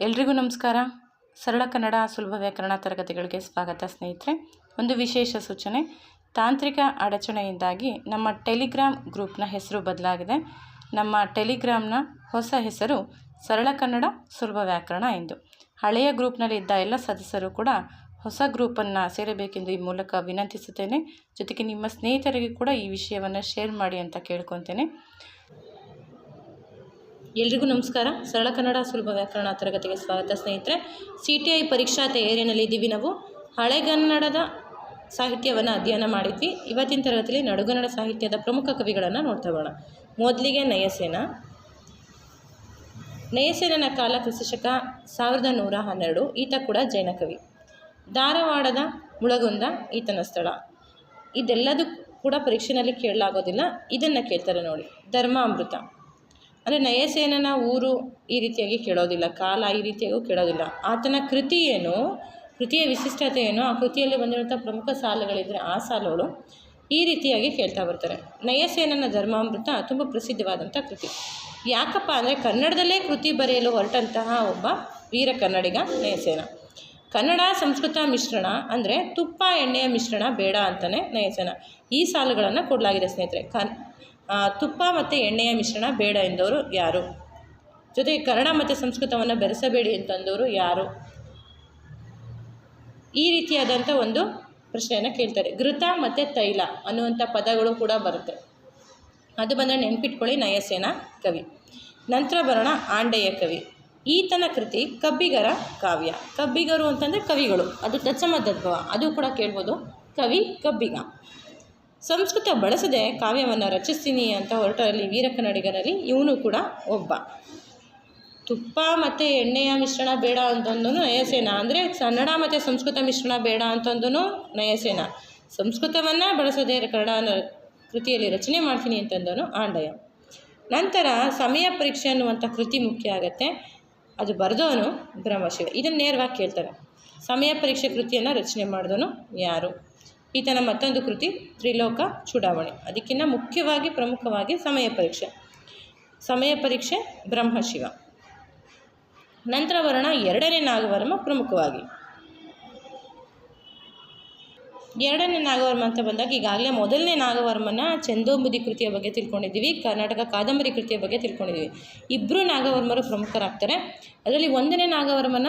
ಎಲ್ರಿಗೂ ನಮಸ್ಕಾರ. ಸರಳ ಕನ್ನಡ ಸುಲಭ ವ್ಯಾಕರಣ ತರಗತಿಗಳಿಗೆ ಸ್ವಾಗತ ಸ್ನೇಹಿತರೆ. ಒಂದು ವಿಶೇಷ ಸೂಚನೆ. ತಾಂತ್ರಿಕ ಅಡಚಣೆಯಿಂದಾಗಿ ನಮ್ಮ ಟೆಲಿಗ್ರಾಮ್ ಗ್ರೂಪ್ನ ಹೆಸರು ಬದಲಾಗಿದೆ. ನಮ್ಮ ಟೆಲಿಗ್ರಾಮ್ನ ಹೊಸ ಹೆಸರು ಸರಳ ಕನ್ನಡ ಸುಲಭ ವ್ಯಾಕರಣ ಎಂದು. ಹಳೆಯ ಗ್ರೂಪ್ನಲ್ಲಿ ಇದ್ದ ಎಲ್ಲ ಸದಸ್ಯರು ಕೂಡ ಹೊಸ ಗ್ರೂಪನ್ನು ಸೇರಬೇಕೆಂದು ಈ ಮೂಲಕ ವಿನಂತಿಸುತ್ತೇನೆ. ಜೊತೆಗೆ ನಿಮ್ಮ ಸ್ನೇಹಿತರಿಗೆ ಕೂಡ ಈ ವಿಷಯವನ್ನು ಶೇರ್ ಮಾಡಿ ಅಂತ ಕೇಳ್ಕೊತೇನೆ. ಎಲ್ರಿಗೂ ನಮಸ್ಕಾರ. ಸರಳ ಕನ್ನಡ ಸುಲಭ ವ್ಯಾಕರಣ ತರಗತಿಗೆ ಸ್ವಾಗತ, ಸ್ನೇಹಿತರೆ. ಸಿ ಟಿ ಐ ಪರೀಕ್ಷಾ ತಯಾರಿಯಲ್ಲಿ ಇದ್ದೀವಿ ನಾವು. ಹಳೆಗನ್ನಡದ ಸಾಹಿತ್ಯವನ್ನು ಅಧ್ಯಯನ ಮಾಡಿದ್ವಿ. ಇವತ್ತಿನ ತರಗತಿಯಲ್ಲಿ ನಡುಗನ್ನಡ ಸಾಹಿತ್ಯದ ಪ್ರಮುಖ ಕವಿಗಳನ್ನು ನೋಡ್ತಾ ಹೋಗೋಣ. ಮೊದಲಿಗೆ ನಯಸೇನ. ನಯಸೇನನ ಕಾಲ ಕ್ರಿಸ್ತಶಕ ಸಾವಿರದ ನೂರ ಹನ್ನೆರಡು. ಈತ ಕೂಡ ಜೈನ ಕವಿ. ಧಾರವಾಡದ ಮುಳಗುಂದ ಈತನ ಸ್ಥಳ. ಇದೆಲ್ಲದೂ ಕೂಡ ಪರೀಕ್ಷೆಯಲ್ಲಿ ಕೇಳಲಾಗೋದಿಲ್ಲ. ಇದನ್ನು ಕೇಳ್ತಾರೆ ನೋಡಿ. ಧರ್ಮಾಮೃತ. ಅಂದರೆ ನಯಸೇನನ ಊರು ಈ ರೀತಿಯಾಗಿ ಕೇಳೋದಿಲ್ಲ, ಕಾಲ ಈ ರೀತಿಯಾಗೂ ಕೇಳೋದಿಲ್ಲ. ಆತನ ಕೃತಿ ಏನು? ಕೃತಿಯ ವಿಶಿಷ್ಟತೆ ಏನು? ಆ ಕೃತಿಯಲ್ಲಿ ಬಂದಿರುವಂಥ ಪ್ರಮುಖ ಸಾಲುಗಳಿದ್ದರೆ ಆ ಸಾಲುಗಳು ಈ ರೀತಿಯಾಗಿ ಕೇಳ್ತಾ ಬರ್ತಾರೆ. ನಯಸೇನನ ಧರ್ಮಾಮೃತ ತುಂಬ ಪ್ರಸಿದ್ಧವಾದಂಥ ಕೃತಿ. ಯಾಕಪ್ಪ ಅಂದರೆ ಕನ್ನಡದಲ್ಲೇ ಕೃತಿ ಬರೆಯಲು ಹೊರಟಂತಹ ಒಬ್ಬ ವೀರ ಕನ್ನಡಿಗ ನಯಸೇನ. ಕನ್ನಡ ಸಂಸ್ಕೃತ ಮಿಶ್ರಣ ಅಂದರೆ ತುಪ್ಪ ಎಣ್ಣೆಯ ಮಿಶ್ರಣ ಬೇಡ ಅಂತಲೇ ನಯಸೇನ ಈ ಸಾಲುಗಳನ್ನು ಕೊಡಲಾಗಿದೆ ಸ್ನೇಹಿತರೆ. ಕನ್ ತುಪ್ಪ ಮತ್ತು ಎಣ್ಣೆಯ ಮಿಶ್ರಣ ಬೇಡ ಎಂದವರು ಯಾರು? ಜೊತೆಗೆ ಕನ್ನಡ ಮತ್ತು ಸಂಸ್ಕೃತವನ್ನು ಬೆರೆಸಬೇಡಿ ಅಂತಂದವರು ಯಾರು? ಈ ರೀತಿಯಾದಂಥ ಒಂದು ಪ್ರಶ್ನೆಯನ್ನು ಕೇಳ್ತಾರೆ. ಘೃತ ಮತ್ತು ತೈಲ ಅನ್ನುವಂಥ ಪದಗಳು ಕೂಡ ಬರುತ್ತೆ. ಅದು ಬಂದರೆ ನೆನ್ಪಿಟ್ಕೊಳ್ಳಿ ನಯಸೇನ ಕವಿ. ನಂತರ ಬರೋಣ ಆಂಡೆಯ ಕವಿ. ಈತನ ಕೃತಿ ಕಬ್ಬಿಗರ ಕಾವ್ಯ. ಕಬ್ಬಿಗರು ಅಂತಂದರೆ ಕವಿಗಳು. ಅದು ತತ್ಸಮ ಅದು ಕೂಡ ಕೇಳ್ಬೋದು. ಕವಿ ಕಬ್ಬಿಗ. ಸಂಸ್ಕೃತ ಬಳಸದೆ ಕಾವ್ಯವನ್ನು ರಚಿಸ್ತೀನಿ ಅಂತ ಹೊರಟರಲ್ಲಿ ವೀರ ಕನ್ನಡಿಗರಲ್ಲಿ ಇವನು ಕೂಡ ಒಬ್ಬ. ತುಪ್ಪ ಮತ್ತು ಎಣ್ಣೆಯ ಮಿಶ್ರಣ ಬೇಡ ಅಂತಂದೂ ನಯಸೇನ. ಅಂದರೆ ಕನ್ನಡ ಮತ್ತು ಸಂಸ್ಕೃತ ಮಿಶ್ರಣ ಬೇಡ ಅಂತಂದೂ ನಯಸೇನ. ಸಂಸ್ಕೃತವನ್ನು ಬಳಸದೆ ಕನ್ನಡ ಕೃತಿಯಲ್ಲಿ ರಚನೆ ಮಾಡ್ತೀನಿ ಅಂತಂದನು ಆಂಡಯ ನಂತರ ಸಮಯ ಪರೀಕ್ಷೆ ಅನ್ನುವಂಥ ಕೃತಿ ಮುಖ್ಯ ಆಗುತ್ತೆ. ಅದು ಬರೆದವನು ಬ್ರಹ್ಮಶಿವ. ಇದನ್ನು ನೇರವಾಗಿ ಕೇಳ್ತಾರೆ. ಸಮಯ ಪರೀಕ್ಷೆ ಕೃತಿಯನ್ನು ರಚನೆ ಮಾಡಿದವನು ಯಾರು? ಈತನ ಮತ್ತೊಂದು ಕೃತಿ, ತ್ರಿಲೋಕ ಚುಡಾವಣೆ. ಅದಕ್ಕಿಂತ ಮುಖ್ಯವಾಗಿ ಪ್ರಮುಖವಾಗಿ ಸಮಯ ಪರೀಕ್ಷೆ. ಸಮಯ ಪರೀಕ್ಷೆ ಬ್ರಹ್ಮಶಿವ ನಂತರ ವರ್ಣ ಎರಡನೇ ನಾಗವರ್ಮ ಪ್ರಮುಖವಾಗಿ. ಎರಡನೇ ನಾಗವರ್ಮ ಅಂತ ಬಂದಾಗ ಈಗಾಗಲೇ ಮೊದಲನೇ ನಾಗವರ್ಮನ ಚಂದೋಂಬುದಿ ಕೃತಿಯ ಬಗ್ಗೆ ತಿಳ್ಕೊಂಡಿದ್ದೀವಿ, ಕರ್ನಾಟಕ ಕಾದಂಬರಿ ಕೃತಿಯ ಬಗ್ಗೆ ತಿಳ್ಕೊಂಡಿದ್ದೀವಿ. ಇಬ್ಬರು ನಾಗವರ್ಮರು ಪ್ರಮುಖರಾಗ್ತಾರೆ. ಅದರಲ್ಲಿ ಒಂದನೇ ನಾಗವರ್ಮನ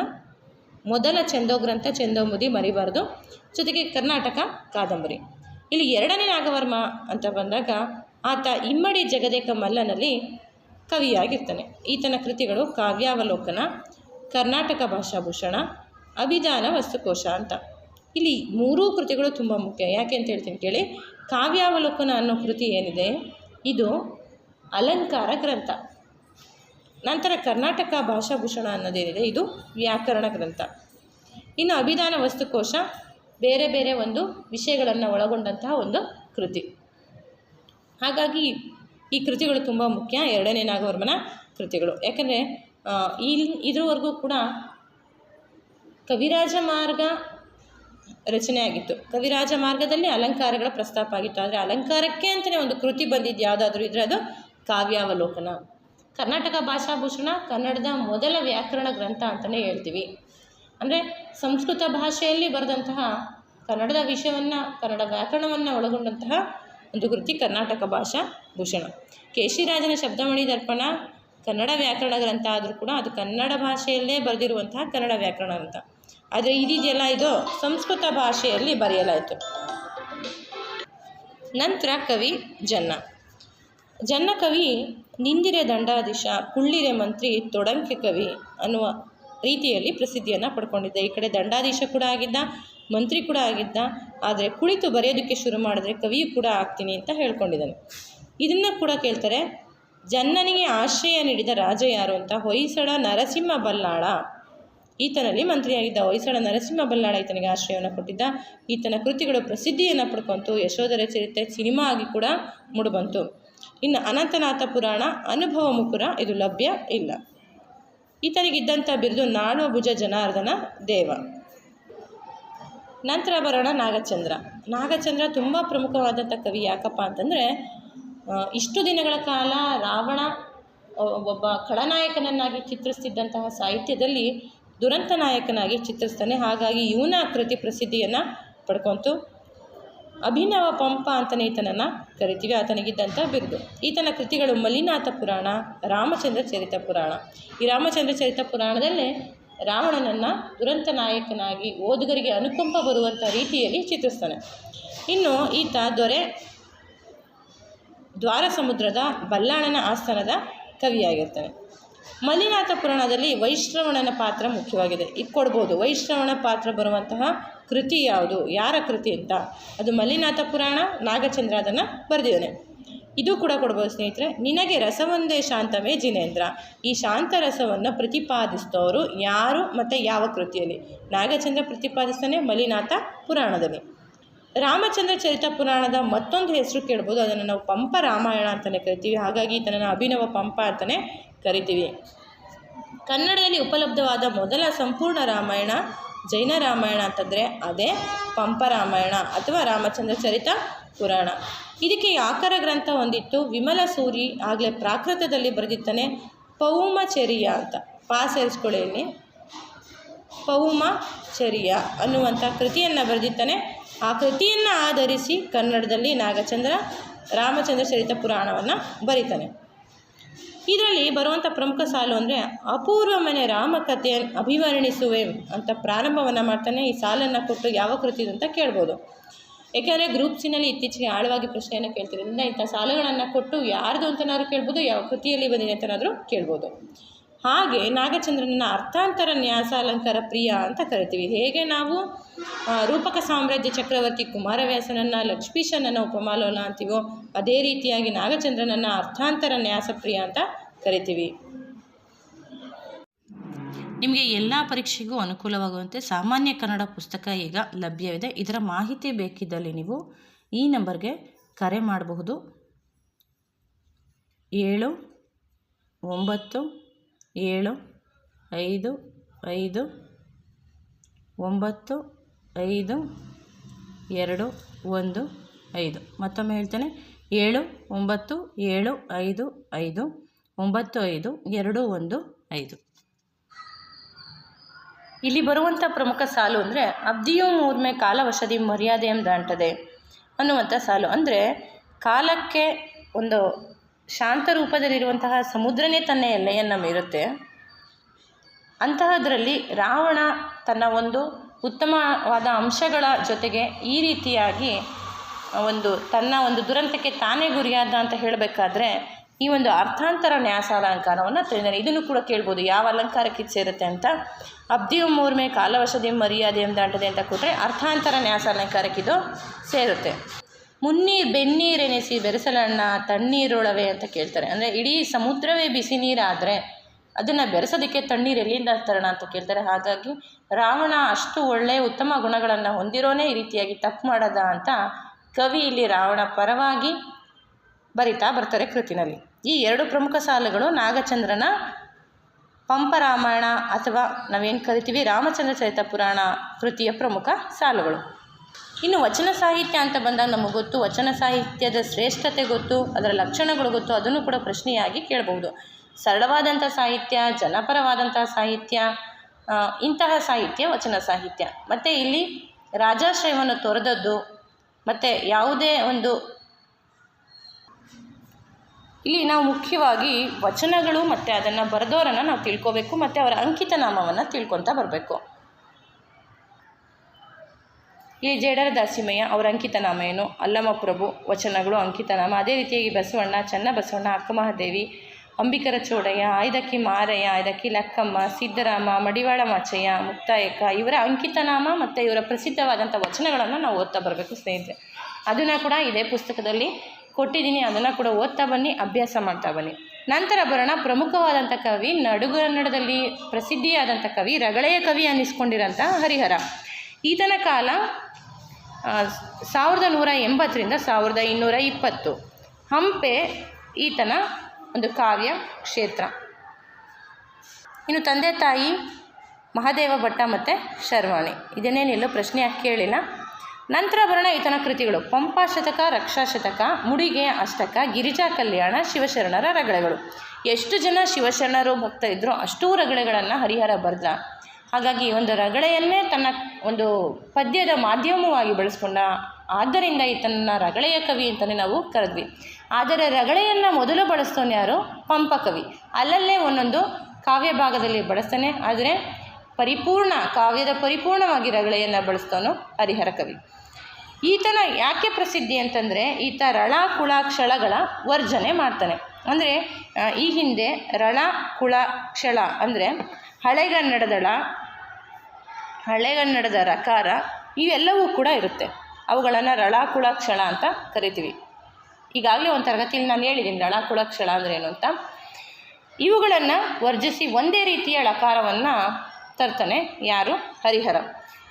ಮೊದಲ ಚಂದೋ ಗ್ರಂಥ ಚಂದೋಮುದಿ ಮರಿಬಾರ್ದು. ಜೊತೆಗೆ ಕರ್ನಾಟಕ, ಕಾದಂಬರಿ. ಇಲ್ಲಿ ಎರಡನೇ ನಾಗವರ್ಮ ಅಂತ ಬಂದಾಗ ಆತ ಇಮ್ಮಡಿ ಜಗದೇಕ ಮಲ್ಲನಲ್ಲಿ ಕವಿಯಾಗಿರ್ತಾನೆ. ಈತನ ಕೃತಿಗಳು ಕಾವ್ಯಾವಲೋಕನ, ಕರ್ನಾಟಕ ಭಾಷಾಭೂಷಣ, ಅಭಿಧಾನ ವಸ್ತುಕೋಶ ಅಂತ. ಇಲ್ಲಿ ಮೂರೂ ಕೃತಿಗಳು ತುಂಬ ಮುಖ್ಯ. ಯಾಕೆ ಅಂತ ಹೇಳ್ತೀನಿ ಕೇಳಿ. ಕಾವ್ಯಾವಲೋಕನ ಅನ್ನೋ ಕೃತಿ ಏನಿದೆ? ಇದು ಅಲಂಕಾರ ಗ್ರಂಥ. ನಂತರ ಕರ್ನಾಟಕ ಭಾಷಾಭೂಷಣ ಅನ್ನೋದೇನಿದೆ? ಇದು ವ್ಯಾಕರಣ ಗ್ರಂಥ. ಇನ್ನು ಅಭಿಧಾನ ವಸ್ತುಕೋಶ ಬೇರೆ ಬೇರೆ ಒಂದು ವಿಷಯಗಳನ್ನು ಒಳಗೊಂಡಂತಹ ಒಂದು ಕೃತಿ. ಹಾಗಾಗಿ ಈ ಕೃತಿಗಳು ತುಂಬ ಮುಖ್ಯ. ಎರಡನೇ ನಾಗವರ್ಮನ ಕೃತಿಗಳು. ಯಾಕಂದರೆ ಇಲ್ಲಿ ಇದರವರೆಗೂ ಕೂಡ ಕವಿರಾಜ ಮಾರ್ಗ ರಚನೆ ಆಗಿತ್ತು. ಕವಿರಾಜ ಮಾರ್ಗದಲ್ಲಿ ಅಲಂಕಾರಗಳ ಪ್ರಸ್ತಾಪ ಆಗಿತ್ತು. ಆದರೆ ಅಲಂಕಾರಕ್ಕೆ ಅಂತಲೇ ಒಂದು ಕೃತಿ ಬಂದಿದ್ದು ಯಾವುದಾದ್ರೂ ಇದ್ದರೆ ಅದು ಕಾವ್ಯಾವಲೋಕನ. ಕರ್ನಾಟಕ ಭಾಷಾಭೂಷಣ ಕನ್ನಡದ ಮೊದಲ ವ್ಯಾಕರಣ ಗ್ರಂಥ ಅಂತಲೇ ಹೇಳ್ತೀವಿ. ಅಂದರೆ ಸಂಸ್ಕೃತ ಭಾಷೆಯಲ್ಲಿ ಬರೆದಂತಹ ಕನ್ನಡದ ವಿಷಯವನ್ನು, ಕನ್ನಡ ವ್ಯಾಕರಣವನ್ನು ಒಳಗೊಂಡಂತಹ ಒಂದು ಕೃತಿ ಕರ್ನಾಟಕ ಭಾಷಾ ಭೂಷಣ. ಕೇಶಿರಾಜನ ಶಬ್ದಮಣಿ ದರ್ಪಣ ಕನ್ನಡ ವ್ಯಾಕರಣ ಗ್ರಂಥ ಆದರೂ ಕೂಡ ಅದು ಕನ್ನಡ ಭಾಷೆಯಲ್ಲೇ ಬರೆದಿರುವಂತಹ ಕನ್ನಡ ವ್ಯಾಕರಣ ಗ್ರಂಥ. ಆದರೆ ಇದೆಯಲ್ಲ ಇದು ಸಂಸ್ಕೃತ ಭಾಷೆಯಲ್ಲಿ ಬರೆಯಲಾಯಿತು. ನಂತರ ಕವಿ ಜನ್ನ. ಜನ್ನ ಕವಿ ನಿಂದಿರೆ ದಂಡಾಧೀಶ, ಕುಳ್ಳಿರೆ ಮಂತ್ರಿ, ತೊಡಂಕೆ ಕವಿ ಅನ್ನುವ ರೀತಿಯಲ್ಲಿ ಪ್ರಸಿದ್ಧಿಯನ್ನು ಪಡ್ಕೊಂಡಿದ್ದ. ಈ ಕಡೆ ದಂಡಾಧೀಶ ಕೂಡ ಆಗಿದ್ದ, ಮಂತ್ರಿ ಕೂಡ ಆಗಿದ್ದ, ಆದರೆ ಕುಳಿತು ಬರೆಯೋದಕ್ಕೆ ಶುರು ಮಾಡಿದ್ರೆ ಕವಿಯು ಕೂಡ ಆಗ್ತೀನಿ ಅಂತ ಹೇಳ್ಕೊಂಡಿದ್ದಾನೆ. ಇದನ್ನು ಕೂಡ ಕೇಳ್ತಾರೆ, ಜನ್ನನಿಗೆ ಆಶ್ರಯ ನೀಡಿದ ರಾಜ ಯಾರು ಅಂತ? ಹೊಯ್ಸಳ ನರಸಿಂಹ ಬಲ್ಲಾಳ. ಈತನಲ್ಲಿ ಮಂತ್ರಿಯಾಗಿದ್ದ ಹೊಯ್ಸಳ ನರಸಿಂಹ ಬಲ್ಲಾಳ ಈತನಿಗೆ ಆಶ್ರಯವನ್ನು ಕೊಟ್ಟಿದ್ದ. ಈತನ ಕೃತಿಗಳು ಪ್ರಸಿದ್ಧಿಯನ್ನು ಪಡ್ಕೊಂತು, ಯಶೋಧರ ಚರಿತ್ರೆ ಸಿನಿಮಾ ಆಗಿ ಕೂಡ ಮೂಡಿಬಂತು. ಇನ್ನು ಅನಂತನಾಥ ಪುರಾಣ ಅನುಭವ ಮುಕುರ ಇದು ಲಭ್ಯ ಇಲ್ಲ. ಈತನಿಗಿದ್ದಂಥ ಬಿರುದು ನಾಣಭುಜ ಭುಜ ಜನಾರ್ದನ ದೇವ. ನಂತರ ಬರೋಣ ನಾಗಚಂದ್ರ. ನಾಗಚಂದ್ರ ತುಂಬ ಪ್ರಮುಖವಾದಂಥ ಕವಿ ಯಾಕಪ್ಪ ಅಂತಂದರೆ ಇಷ್ಟು ದಿನಗಳ ಕಾಲ ರಾವಣ ಒಬ್ಬ ಖಳನಾಯಕನನ್ನಾಗಿ ಚಿತ್ರಿಸ್ತಿದ್ದಂತಹ ಸಾಹಿತ್ಯದಲ್ಲಿ ದುರಂತ ನಾಯಕನಾಗಿ ಚಿತ್ರಿಸ್ತಾನೆ. ಹಾಗಾಗಿ ಇವನ ಕೃತಿ ಪ್ರಸಿದ್ಧಿಯನ್ನು ಪಡ್ಕೊಂತು ಅಭಿನವ ಪಂಪ ಅಂತಲೇ ಈತನನ್ನು ಕರಿತೀವಿ. ಆತನಿಗಿದ್ದಂಥ ಬಿರುದು. ಈತನ ಕೃತಿಗಳು ಮಲಿನಾಥ ಪುರಾಣ, ರಾಮಚಂದ್ರ ಚರಿತ ಪುರಾಣ. ಈ ರಾಮಚಂದ್ರ ಚರಿತ ಪುರಾಣದಲ್ಲೇ ರಾವಣನನ್ನು ದುರಂತ ನಾಯಕನಾಗಿ ಓದುಗರಿಗೆ ಅನುಕಂಪ ಬರುವಂಥ ರೀತಿಯಲ್ಲಿ ಚಿತ್ರಿಸ್ತಾನೆ. ಇನ್ನು ಈತ ದೊರೆ ದ್ವಾರ ಸಮುದ್ರದ ಬಲ್ಲಾಳನ ಆಸ್ಥಾನದ ಕವಿಯಾಗಿರ್ತಾನೆ. ಮಲ್ಲಿನಾಥ ಪುರಾಣದಲ್ಲಿ ವೈಶ್ರವಣನ ಪಾತ್ರ ಮುಖ್ಯವಾಗಿದೆ. ಇದು ಕೊಡ್ಬೋದು ವೈಶ್ರವಣ ಪಾತ್ರ ಬರುವಂತಹ ಕೃತಿ ಯಾವುದು? ಯಾರ ಕೃತಿ ಅಂತ? ಅದು ಮಲ್ಲಿನಾಥ ಪುರಾಣ, ನಾಗಚಂದ್ರ ಅದನ್ನು ಬರೆದಿದ್ದಾನೆ. ಇದು ಕೂಡ ಕೊಡ್ಬೋದು ಸ್ನೇಹಿತರೆ, ನಿನಗೆ ರಸವೊಂದೇ ಶಾಂತವೇ ಜಿನೇಂದ್ರ. ಈ ಶಾಂತ ರಸವನ್ನು ಪ್ರತಿಪಾದಿಸಿದವರು ಯಾರು ಮತ್ತು ಯಾವ ಕೃತಿಯಲ್ಲಿ? ನಾಗಚಂದ್ರ ಪ್ರತಿಪಾದಿಸ್ತಾನೆ ಮಲಿನಾಥ ಪುರಾಣದಲ್ಲಿ. ರಾಮಚಂದ್ರ ಚರಿತ ಪುರಾಣದ ಮತ್ತೊಂದು ಹೆಸರು ಕೇಳ್ಬೋದು, ಅದನ್ನು ನಾವು ಪಂಪ ರಾಮಾಯಣ ಅಂತಲೇ ಕರಿತೀವಿ. ಹಾಗಾಗಿ ಇದನ್ನು ಅಭಿನವ ಪಂಪ ಅಂತಲೇ ಕರಿತೀವಿ. ಕನ್ನಡದಲ್ಲಿ ಉಪಲಬ್ಧವಾದ ಮೊದಲ ಸಂಪೂರ್ಣ ರಾಮಾಯಣ ಜೈನ ರಾಮಾಯಣ ಅಂತಂದರೆ ಅದೇ ಪಂಪ ರಾಮಾಯಣ ಅಥವಾ ರಾಮಚಂದ್ರ ಚರಿತ ಪುರಾಣ. ಇದಕ್ಕೆ ಆಕರ ಗ್ರಂಥ ಹೊಂದಿತ್ತು ವಿಮಲ ಸೂರಿ ಆಗಲೇ ಪ್ರಾಕೃತದಲ್ಲಿ ಬರೆದಿತ್ತಾನೆ ಪೌಮಚರ್ಯ ಅಂತ. ಪಾ ಸೇರಿಸ್ಕೊಳ್ಳಿ ಪೌಮ ಪೌಮಚರ್ಯ ಅನ್ನುವಂಥ ಕೃತಿಯನ್ನು ಬರೆದಿತ್ತಾನೆ ಆ ಕೃತಿಯನ್ನು ಆಧರಿಸಿ ಕನ್ನಡದಲ್ಲಿ ನಾಗಚಂದ್ರ ರಾಮಚಂದ್ರ ಚರಿತ ಪುರಾಣವನ್ನು ಬರೀತಾನೆ. ಇದರಲ್ಲಿ ಬರುವಂಥ ಪ್ರಮುಖ ಸಾಲು ಅಂದರೆ ಅಪೂರ್ವ ಮನೆ ರಾಮಕಥೆಯನ್ನು ಅಭಿವರ್ಣಿಸುವೆ ಅಂತ ಪ್ರಾರಂಭವನ್ನು ಮಾಡ್ತಾನೆ. ಈ ಸಾಲನ್ನು ಕೊಟ್ಟು ಯಾವ ಕೃತಿ ಇದು ಅಂತ ಕೇಳ್ಬೋದು. ಏಕೆಂದರೆ ಗ್ರೂಪ್ಸಿನಲ್ಲಿ ಇತ್ತೀಚೆಗೆ ಆಳವಾಗಿ ಪ್ರಶ್ನೆಯನ್ನು ಕೇಳ್ತಿರೋದ್ರಿಂದ ಇಂಥ ಸಾಲುಗಳನ್ನು ಕೊಟ್ಟು ಯಾರ್ದು ಅಂತನಾದ್ರು ಕೇಳ್ಬೋದು, ಯಾವ ಕೃತಿಯಲ್ಲಿ ಬಂದಿದೆ ಅಂತನಾದರೂ ಕೇಳ್ಬೋದು. ಹಾಗೆ ನಾಗಚಂದ್ರನ ಅರ್ಥಾಂತರ ನ್ಯಾಸ ಅಲಂಕಾರ ಪ್ರಿಯ ಅಂತ ಕರಿತೀವಿ. ಹೇಗೆ ನಾವು ರೂಪಕ ಸಾಮ್ರಾಜ್ಯ ಚಕ್ರವರ್ತಿ ಕುಮಾರವ್ಯಾಸನನ್ನು, ಲಕ್ಷ್ಮೀಶನನ್ನು, ಉಪಮಾಲೋಲ ಅಂತೀವೋ, ಅದೇ ರೀತಿಯಾಗಿ ನಾಗಚಂದ್ರನನ್ನು ಅರ್ಥಾಂತರ ನ್ಯಾಸ ಪ್ರಿಯ ಅಂತ ಕರಿತೀವಿ. ನಿಮಗೆ ಎಲ್ಲ ಪರೀಕ್ಷೆಗೂ ಅನುಕೂಲವಾಗುವಂತೆ ಸಾಮಾನ್ಯ ಕನ್ನಡ ಪುಸ್ತಕ ಈಗ ಲಭ್ಯವಿದೆ. ಇದರ ಮಾಹಿತಿ ಬೇಕಿದ್ದಲ್ಲಿ ನೀವು ಈ ನಂಬರ್ಗೆ ಕರೆ ಮಾಡಬಹುದು. ಏಳು, ಒಂಬತ್ತು ಏಳು, ಐದು ಐದು, ಒಂಬತ್ತು, ಐದು, ಎರಡು, ಒಂದು, ಐದು. ಮತ್ತೊಮ್ಮೆ ಹೇಳ್ತೇನೆ. ಏಳು, ಒಂಬತ್ತು, ಏಳು, ಐದು ಐದು, ಒಂಬತ್ತು, ಐದು, ಎರಡು, ಒಂದು, ಐದು. ಇಲ್ಲಿ ಬರುವಂಥ ಪ್ರಮುಖ ಸಾಲು ಅಂದರೆ ಅಬ್ದಿಯು ಮೂರ್ಮೆ ಕಾಲವಶದಿ ಮರ್ಯಾದೆ ದಾಂಟದೆ ಅನ್ನುವಂಥ ಸಾಲು. ಅಂದರೆ ಕಾಲಕ್ಕೆ ಒಂದು ಶಾಂತ ರೂಪದಲ್ಲಿರುವಂತಹ ಸಮುದ್ರನೇ ತನ್ನ ಎಲ್ಲೆಯನ್ನು ಮೀರುತ್ತೆ ಅಂತಹದರಲ್ಲಿ ರಾವಣ ತನ್ನ ಒಂದು ಉತ್ತಮವಾದ ಅಂಶಗಳ ಜೊತೆಗೆ ಈ ರೀತಿಯಾಗಿ ಒಂದು ತನ್ನ ಒಂದು ದುರಂತಕ್ಕೆ ತಾನೇ ಗುರಿಯಾದ ಅಂತ ಹೇಳಬೇಕಾದ್ರೆ ಈ ಒಂದು ಅರ್ಥಾಂತರ ನ್ಯಾಸ ಅಲಂಕಾರವನ್ನು ತಿಳಿದಾನೆ ಇದನ್ನು ಕೂಡ ಕೇಳ್ಬೋದು. ಯಾವ ಅಲಂಕಾರಕ್ಕೆ ಸೇರುತ್ತೆ ಅಂತ. ಅಬ್ದಿಯು ಮೂರ್ಮೆ, ಕಾಲವಶದಿ, ಮರ್ಯಾದೆ ಎಂದಾಂಟದೆ ಅಂತ ಕೊಟ್ಟರೆ ಅರ್ಥಾಂತರ ನ್ಯಾಸ ಅಲಂಕಾರಕ್ಕಿದು ಸೇರುತ್ತೆ. ಮುನ್ನೀರು ಬೆನ್ನೀರೆನಿಸಿ ಬೆರೆಸಲಣ್ಣ, ತಣ್ಣೀರೊಳವೆ ಅಂತ ಕೇಳ್ತಾರೆ. ಅಂದರೆ ಇಡೀ ಸಮುದ್ರವೇ ಬಿಸಿ ನೀರಾದರೆ ಅದನ್ನು ಬೆರೆಸೋದಕ್ಕೆ ತಣ್ಣೀರು ಎಲ್ಲಿಂದ ತರೋಣ ಅಂತ ಕೇಳ್ತಾರೆ. ಹಾಗಾಗಿ ರಾವಣ ಅಷ್ಟು ಒಳ್ಳೆಯ ಉತ್ತಮ ಗುಣಗಳನ್ನು ಹೊಂದಿರೋನೇ ಈ ರೀತಿಯಾಗಿ ತಪ್ಪು ಮಾಡದ ಅಂತ ಕವಿ ಇಲ್ಲಿ ರಾವಣ ಪರವಾಗಿ ಬರಿತಾ ಬರ್ತಾರೆ ಕೃತಿನಲ್ಲಿ. ಈ ಎರಡು ಪ್ರಮುಖ ಸಾಲುಗಳು ನಾಗಚಂದ್ರನ ಪಂಪ ರಾಮಾಯಣ ಅಥವಾ ನಾವೇನು ಕರಿತೀವಿ ರಾಮಚಂದ್ರ ಚರಿತ ಪುರಾಣ ಕೃತಿಯ ಪ್ರಮುಖ ಸಾಲುಗಳು. ಇನ್ನು ವಚನ ಸಾಹಿತ್ಯ ಅಂತ ಬಂದಾಗ ನಮಗೆ ಗೊತ್ತು, ವಚನ ಸಾಹಿತ್ಯದ ಶ್ರೇಷ್ಠತೆ ಗೊತ್ತು, ಅದರ ಲಕ್ಷಣಗಳು ಗೊತ್ತು, ಅದನ್ನು ಕೂಡ ಪ್ರಶ್ನೆಯಾಗಿ ಕೇಳಬಹುದು. ಸರಳವಾದಂಥ ಸಾಹಿತ್ಯ, ಜನಪರವಾದಂಥ ಸಾಹಿತ್ಯ ಇಂತಹ ಸಾಹಿತ್ಯ ವಚನ ಸಾಹಿತ್ಯ. ಮತ್ತು ಇಲ್ಲಿ ರಾಜಾಶ್ರಯವನ್ನು ತೊರೆದದ್ದು, ಮತ್ತು ಯಾವುದೇ ಒಂದು ಇಲ್ಲಿ ನಾವು ಮುಖ್ಯವಾಗಿ ವಚನಗಳು ಮತ್ತು ಅದನ್ನು ಬರೆದೋರನ್ನು ನಾವು ತಿಳ್ಕೋಬೇಕು, ಮತ್ತು ಅವರ ಅಂಕಿತ ನಾಮವನ್ನು ತಿಳ್ಕೊತಾ ಬರಬೇಕು. ಈ ಜೇಡರ ದಾಸಿಮಯ್ಯ ಅವರ ಅಂಕಿತನಾಮ ಏನು? ಅಲ್ಲಮ ಪ್ರಭು ವಚನಗಳು ಅಂಕಿತನಾಮ ಅದೇ ರೀತಿಯಾಗಿ ಬಸವಣ್ಣ, ಚನ್ನ ಬಸವಣ್ಣ ಅಕ್ಕಮಹಾದೇವಿ ಅಂಬಿಕರ ಚೋಡಯ್ಯ, ಆಯ್ದಕ್ಕಿ ಮಾರಯ್ಯ, ಆಯ್ದಕ್ಕಿ ಲಕ್ಕಮ್ಮ, ಸಿದ್ದರಾಮ, ಮಡಿವಾಳ ಮಾಚಯ್ಯ, ಮುಕ್ತಾಯಕ ಇವರ ಅಂಕಿತನಾಮ ಮತ್ತು ಇವರ ಪ್ರಸಿದ್ಧವಾದಂಥ ವಚನಗಳನ್ನು ನಾವು ಓದ್ತಾ ಬರಬೇಕು ಸ್ನೇಹಿತರೆ. ಅದನ್ನು ಕೂಡ ಇದೇ ಪುಸ್ತಕದಲ್ಲಿ ಕೊಟ್ಟಿದ್ದೀನಿ. ಅದನ್ನು ಕೂಡ ಓದ್ತಾ ಬನ್ನಿ, ಅಭ್ಯಾಸ ಮಾಡ್ತಾ ಬನ್ನಿ. ನಂತರ ಬರೋಣ. ಪ್ರಮುಖವಾದಂಥ ಕವಿ, ನಡುಗನ್ನಡದಲ್ಲಿ ಪ್ರಸಿದ್ಧಿಯಾದಂಥ ಕವಿ, ರಗಳೆಯ ಕವಿ ಅನ್ನಿಸ್ಕೊಂಡಿರೋಂಥ ಹರಿಹರ. ಈತನ ಕಾಲ ಸಾವಿರದ ನೂರ ಎಂಬತ್ತರಿಂದ ಸಾವಿರದ ಇನ್ನೂರ ಇಪ್ಪತ್ತು. ಹಂಪೆ ಈತನ ಒಂದು ಕಾವ್ಯ ಕ್ಷೇತ್ರ. ಇನ್ನು ತಂದೆ ತಾಯಿ ಮಹಾದೇವ ಭಟ್ಟ ಮತ್ತು ಶರ್ವಾಣಿ. ಇದನ್ನೇನಿಲ್ಲ ಪ್ರಶ್ನೆ ಕೇಳಿಲ್ಲ. ನಂತರ ಬರೋಣ ಈತನ ಕೃತಿಗಳು. ಪಂಪಾಶತಕ ರಕ್ಷಾಶತಕ ಮುಡಿಗೆ ಅಷ್ಟಕ, ಗಿರಿಜಾ ಕಲ್ಯಾಣ, ಶಿವಶರಣರ ರಗಳೆಗಳು. ಎಷ್ಟು ಜನ ಶಿವಶರಣರು ಭಕ್ತ ಇದ್ರೋ ಅಷ್ಟೂ ರಗಳೆಗಳನ್ನು ಹರಿಹರ ಬರೆದ ಹಾಗಾಗಿ ಒಂದು ರಗಳೆಯನ್ನೇ ತನ್ನ ಒಂದು ಪದ್ಯದ ಮಾಧ್ಯಮವಾಗಿ ಬಳಸ್ಕೊಂಡ, ಆದ್ದರಿಂದ ಈತನ ರಗಳೆಯ ಕವಿ ಅಂತಲೇ ನಾವು ಕರೆದ್ವಿ. ಆದರೆ ರಗಳೆಯನ್ನು ಮೊದಲು ಬಳಸ್ತೋನು ಯಾರು? ಪಂಪ ಕವಿ. ಅಲ್ಲಲ್ಲೇ ಒಂದೊಂದು ಕಾವ್ಯ ಭಾಗದಲ್ಲಿ ಬಳಸ್ತಾನೆ. ಆದರೆ ಪರಿಪೂರ್ಣ ಕಾವ್ಯದ ಪರಿಪೂರ್ಣವಾಗಿ ರಗಳೆಯನ್ನು ಬಳಸ್ತವನು ಹರಿಹರ ಕವಿ. ಈತನ ಯಾಕೆ ಪ್ರಸಿದ್ಧಿ ಅಂತಂದರೆ ಈತ ರಳ ಕುಳ ಕ್ಷಳಗಳ ವರ್ಜನೆ ಮಾಡ್ತಾನೆ. ಅಂದರೆ ಈ ಹಿಂದೆ ರಳ ಕುಳ ಕ್ಷಳ ಅಂದರೆ ಹಳೆಗನ್ನಡದಳ ಹಳೆಗನ್ನಡದ ರಕಾರ ಇವೆಲ್ಲವೂ ಕೂಡ ಇರುತ್ತೆ. ಅವುಗಳನ್ನು ರಳಾಕುಳ ಕ್ಷಳ ಅಂತ ಕರಿತೀವಿ. ಈಗಾಗಲೇ ಒಂದು ತರಗತಿಯಲ್ಲಿ ನಾನು ಹೇಳಿದ್ದೀನಿ ರಳಾಕುಳ ಕ್ಷಣ ಕ್ಷಳ ಅಂದ್ರೇನು ಅಂತ. ಇವುಗಳನ್ನು ವರ್ಜಿಸಿ ಒಂದೇ ರೀತಿಯ ಳಕಾರವನ್ನು ತರ್ತಾನೆ ಯಾರು? ಹರಿಹರ.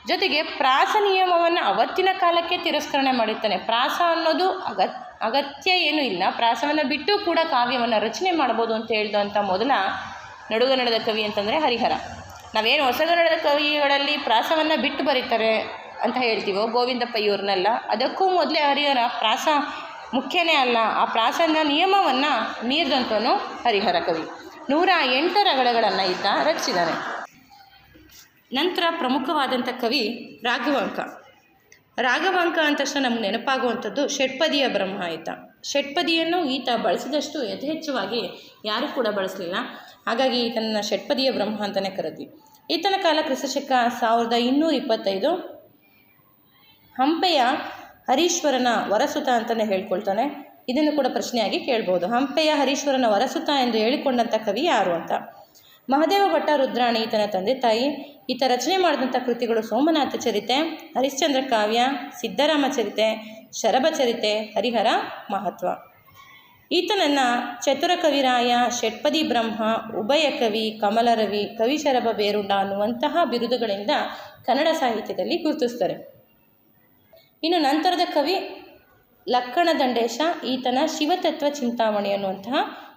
ಜೊತೆಗೆ ಪ್ರಾಸ ನಿಯಮವನ್ನು ಅವತ್ತಿನ ಕಾಲಕ್ಕೆ ತಿರಸ್ಕರಣೆ ಮಾಡಿರ್ತಾನೆ. ಪ್ರಾಸ ಅನ್ನೋದು ಅಗತ್, ಅಗತ್ಯ ಏನೂ ಇಲ್ಲ. ಪ್ರಾಸವನ್ನು ಬಿಟ್ಟು ಕೂಡ ಕಾವ್ಯವನ್ನು ರಚನೆ ಮಾಡ್ಬೋದು ಅಂತ ಹೇಳಿದಂಥ ಮೊದಲ ನಡುಗನ್ನಡದ ಕವಿ ಅಂತಂದರೆ ಹರಿಹರ. ನಾವೇನು ಹೊಸಗನ್ನಡದ ಕವಿಗಳಲ್ಲಿ ಪ್ರಾಸವನ್ನು ಬಿಟ್ಟು ಬರೀತಾರೆ ಅಂತ ಹೇಳ್ತೀವೋ ಗೋವಿಂದಪ್ಪ ಇವ್ರನ್ನೆಲ್ಲ ಅದಕ್ಕೂ ಮೊದಲೇ ಹರಿಹರ, ಪ್ರಾಸ ಮುಖ್ಯನೇ ಅಲ್ಲ. ಆ ಪ್ರಾಸನ ನಿಯಮವನ್ನು ಮೀರಿದಂಥವನು ಹರಿಹರ ಕವಿ. ನೂರ ಎಂಟು ರಗಳಗಳನ್ನು ಈತ ರಚಿಸಿದ್ದಾನೆ ನಂತರ ಪ್ರಮುಖವಾದಂಥ ಕವಿ ರಾಘವಾಂಕ. ರಾಘವಾಂಕ ಅಂತ ತಕ್ಷಣ ನಮ್ಗೆ ನೆನಪಾಗುವಂಥದ್ದು ಷಟ್ಪದಿಯ ಬ್ರಹ್ಮ ಆಯಿತ ಷಟ್ಪದಿಯನ್ನು ಈತ ಬಳಸಿದಷ್ಟು ಯಥೇಚ್ಛವಾಗಿ ಯಾರೂ ಕೂಡ ಬಳಸಲಿಲ್ಲ. ಹಾಗಾಗಿ ಈತನ ಷಟ್ಪದಿಯ ಬ್ರಹ್ಮ ಅಂತಲೇ ಕರೆದ್ವಿ. ಈತನ ಕಾಲ ಕ್ರಿಸ್ತಶಕ ಸಾವಿರದ ಇನ್ನೂರ ಇಪ್ಪತ್ತೈದು. ಹಂಪೆಯ ಹರೀಶ್ವರನ ವರಸುತ ಅಂತಲೇ ಹೇಳ್ಕೊಳ್ತಾನೆ. ಇದನ್ನು ಕೂಡ ಪ್ರಶ್ನೆಯಾಗಿ ಕೇಳ್ಬೋದು ಹಂಪೆಯ ಹರೀಶ್ವರನ ವರಸುತ ಎಂದು ಹೇಳಿಕೊಂಡಂಥ ಕವಿ ಯಾರು ಅಂತ? ಮಹದೇವ ಭಟ್ಟ ರುದ್ರಾಣಿ ಈತನ ತಂದೆ ತಾಯಿ. ಈತ ರಚನೆ ಮಾಡಿದಂಥ ಕೃತಿಗಳು ಸೋಮನಾಥ ಚರಿತೆ, ಹರಿಶ್ಚಂದ್ರ ಕಾವ್ಯ ಸಿದ್ದರಾಮ ಚರಿತೆ ಶರಭ ಚರಿತೆ, ಹರಿಹರ ಮಹತ್ವ. ಈತನನ್ನು ಚತುರ ಕವಿರಾಯ ಷಟ್ಪದಿ ಬ್ರಹ್ಮ, ಉಭಯ ಕವಿ, ಕಮಲರವಿ, ಕವಿಶರಭ ಬೇರುಂಡ ಅನ್ನುವಂತಹ ಬಿರುದುಗಳಿಂದ ಕನ್ನಡ ಸಾಹಿತ್ಯದಲ್ಲಿ ಗುರುತಿಸ್ತಾರೆ. ಇನ್ನು ನಂತರದ ಕವಿ ಲಕ್ಕಣ ದಂಡೇಶ, ಈತನ ಶಿವತತ್ವ ಚಿಂತಾಮಣಿ ಅನ್ನುವಂತಹ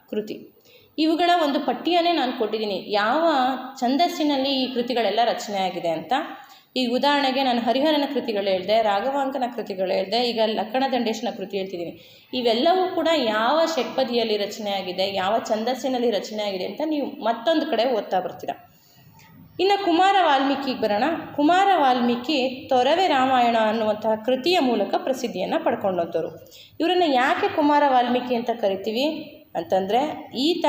ಕೃತಿ. ಇವುಗಳ ಒಂದು ಪಟ್ಟಿಯನ್ನೇ ನಾನು ಕೊಟ್ಟಿದ್ದೀನಿ. ಯಾವ ಛಂದಸ್ಸಿನಲ್ಲಿ ಈ ಕೃತಿಗಳೆಲ್ಲ ರಚನೆ ಆಗಿದೆ ಅಂತ. ಈಗ ಉದಾಹರಣೆಗೆ ನಾನು ಹರಿಹರನ ಕೃತಿಗಳು ಹೇಳಿದೆ, ರಾಘವಾಂಕನ ಕೃತಿಗಳು ಹೇಳಿದೆ, ಈಗ ಲಕ್ಕಣ ದಂಡೇಶನ ಕೃತಿ ಹೇಳ್ತಿದ್ದೀನಿ. ಇವೆಲ್ಲವೂ ಕೂಡ ಯಾವ ಷಟ್ಪದಿಯಲ್ಲಿ ರಚನೆ ಆಗಿದೆ, ಯಾವ ಛಂದಸ್ಸಿನಲ್ಲಿ ರಚನೆ ಆಗಿದೆ ಅಂತ ನೀವು ಮತ್ತೊಂದು ಕಡೆ ಓದ್ತಾ ಬರ್ತೀರ. ಇನ್ನು ಕುಮಾರ ವಾಲ್ಮೀಕಿಗೆ ಬರೋಣ. ಕುಮಾರ ವಾಲ್ಮೀಕಿ ತೊರವೆ ರಾಮಾಯಣ ಅನ್ನುವಂತಹ ಕೃತಿಯ ಮೂಲಕ ಪ್ರಸಿದ್ಧಿಯನ್ನು ಪಡ್ಕೊಂಡಂಥವ್ರು. ಇವರನ್ನು ಯಾಕೆ ಕುಮಾರ ವಾಲ್ಮೀಕಿ ಅಂತ ಕರಿತೀವಿ ಅಂತಂದರೆ, ಈತ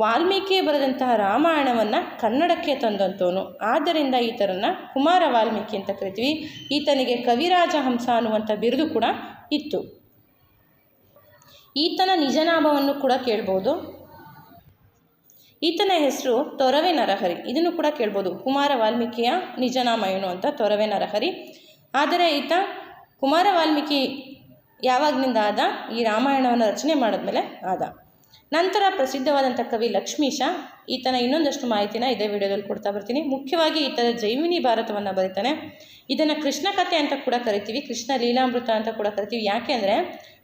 ವಾಲ್ಮೀಕಿ ಬರೆದಂತಹ ರಾಮಾಯಣವನ್ನು ಕನ್ನಡಕ್ಕೆ ತಂದಂಥವನು ಆದ್ದರಿಂದ ಈತನನ್ನ ಕುಮಾರ ವಾಲ್ಮೀಕಿ ಅಂತ ಕರಿತೀವಿ. ಈತನಿಗೆ ಕವಿರಾಜ ಹಂಸ ಅನ್ನುವಂಥ ಬಿರುದು ಕೂಡ ಇತ್ತು. ಈತನ ನಿಜನಾಮವನ್ನು ಕೂಡ ಕೇಳ್ಬೋದು. ಈತನ ಹೆಸರು ತೊರವೆ ನರಹರಿ. ಇದನ್ನು ಕೂಡ ಕೇಳ್ಬೋದು. ಕುಮಾರ ವಾಲ್ಮೀಕಿಯ ನಿಜನಾಮ ಏನು ಅಂತ ತೊರವೆ ನರಹರಿ. ಆದರೆ ಈತ ಕುಮಾರ ವಾಲ್ಮೀಕಿ ಯಾವಾಗಲಿಂದ ಆದ ಈ ರಾಮಾಯಣವನ್ನು ರಚನೆ ಮಾಡಿದ್ಮೇಲೆ ಆದ. ನಂತರ ಪ್ರಸಿದ್ಧವಾದಂಥ ಕವಿ ಲಕ್ಷ್ಮೀಶ ಈತನ ಇನ್ನೊಂದಷ್ಟು ಮಾಹಿತಿನ ಇದೇ ವಿಡಿಯೋದಲ್ಲಿ ಕೊಡ್ತಾ ಬರ್ತೀನಿ. ಮುಖ್ಯವಾಗಿ ಈತನ ಜೈಮಿನಿ ಭಾರತವನ್ನು ಬರೀತಾನೆ. ಇದನ್ನು ಕೃಷ್ಣ ಕಥೆ ಅಂತ ಕೂಡ ಕರಿತೀವಿ. ಕೃಷ್ಣ ಲೀಲಾಮೃತ ಅಂತ ಕೂಡ ಕರಿತೀವಿ. ಯಾಕೆ ಅಂದರೆ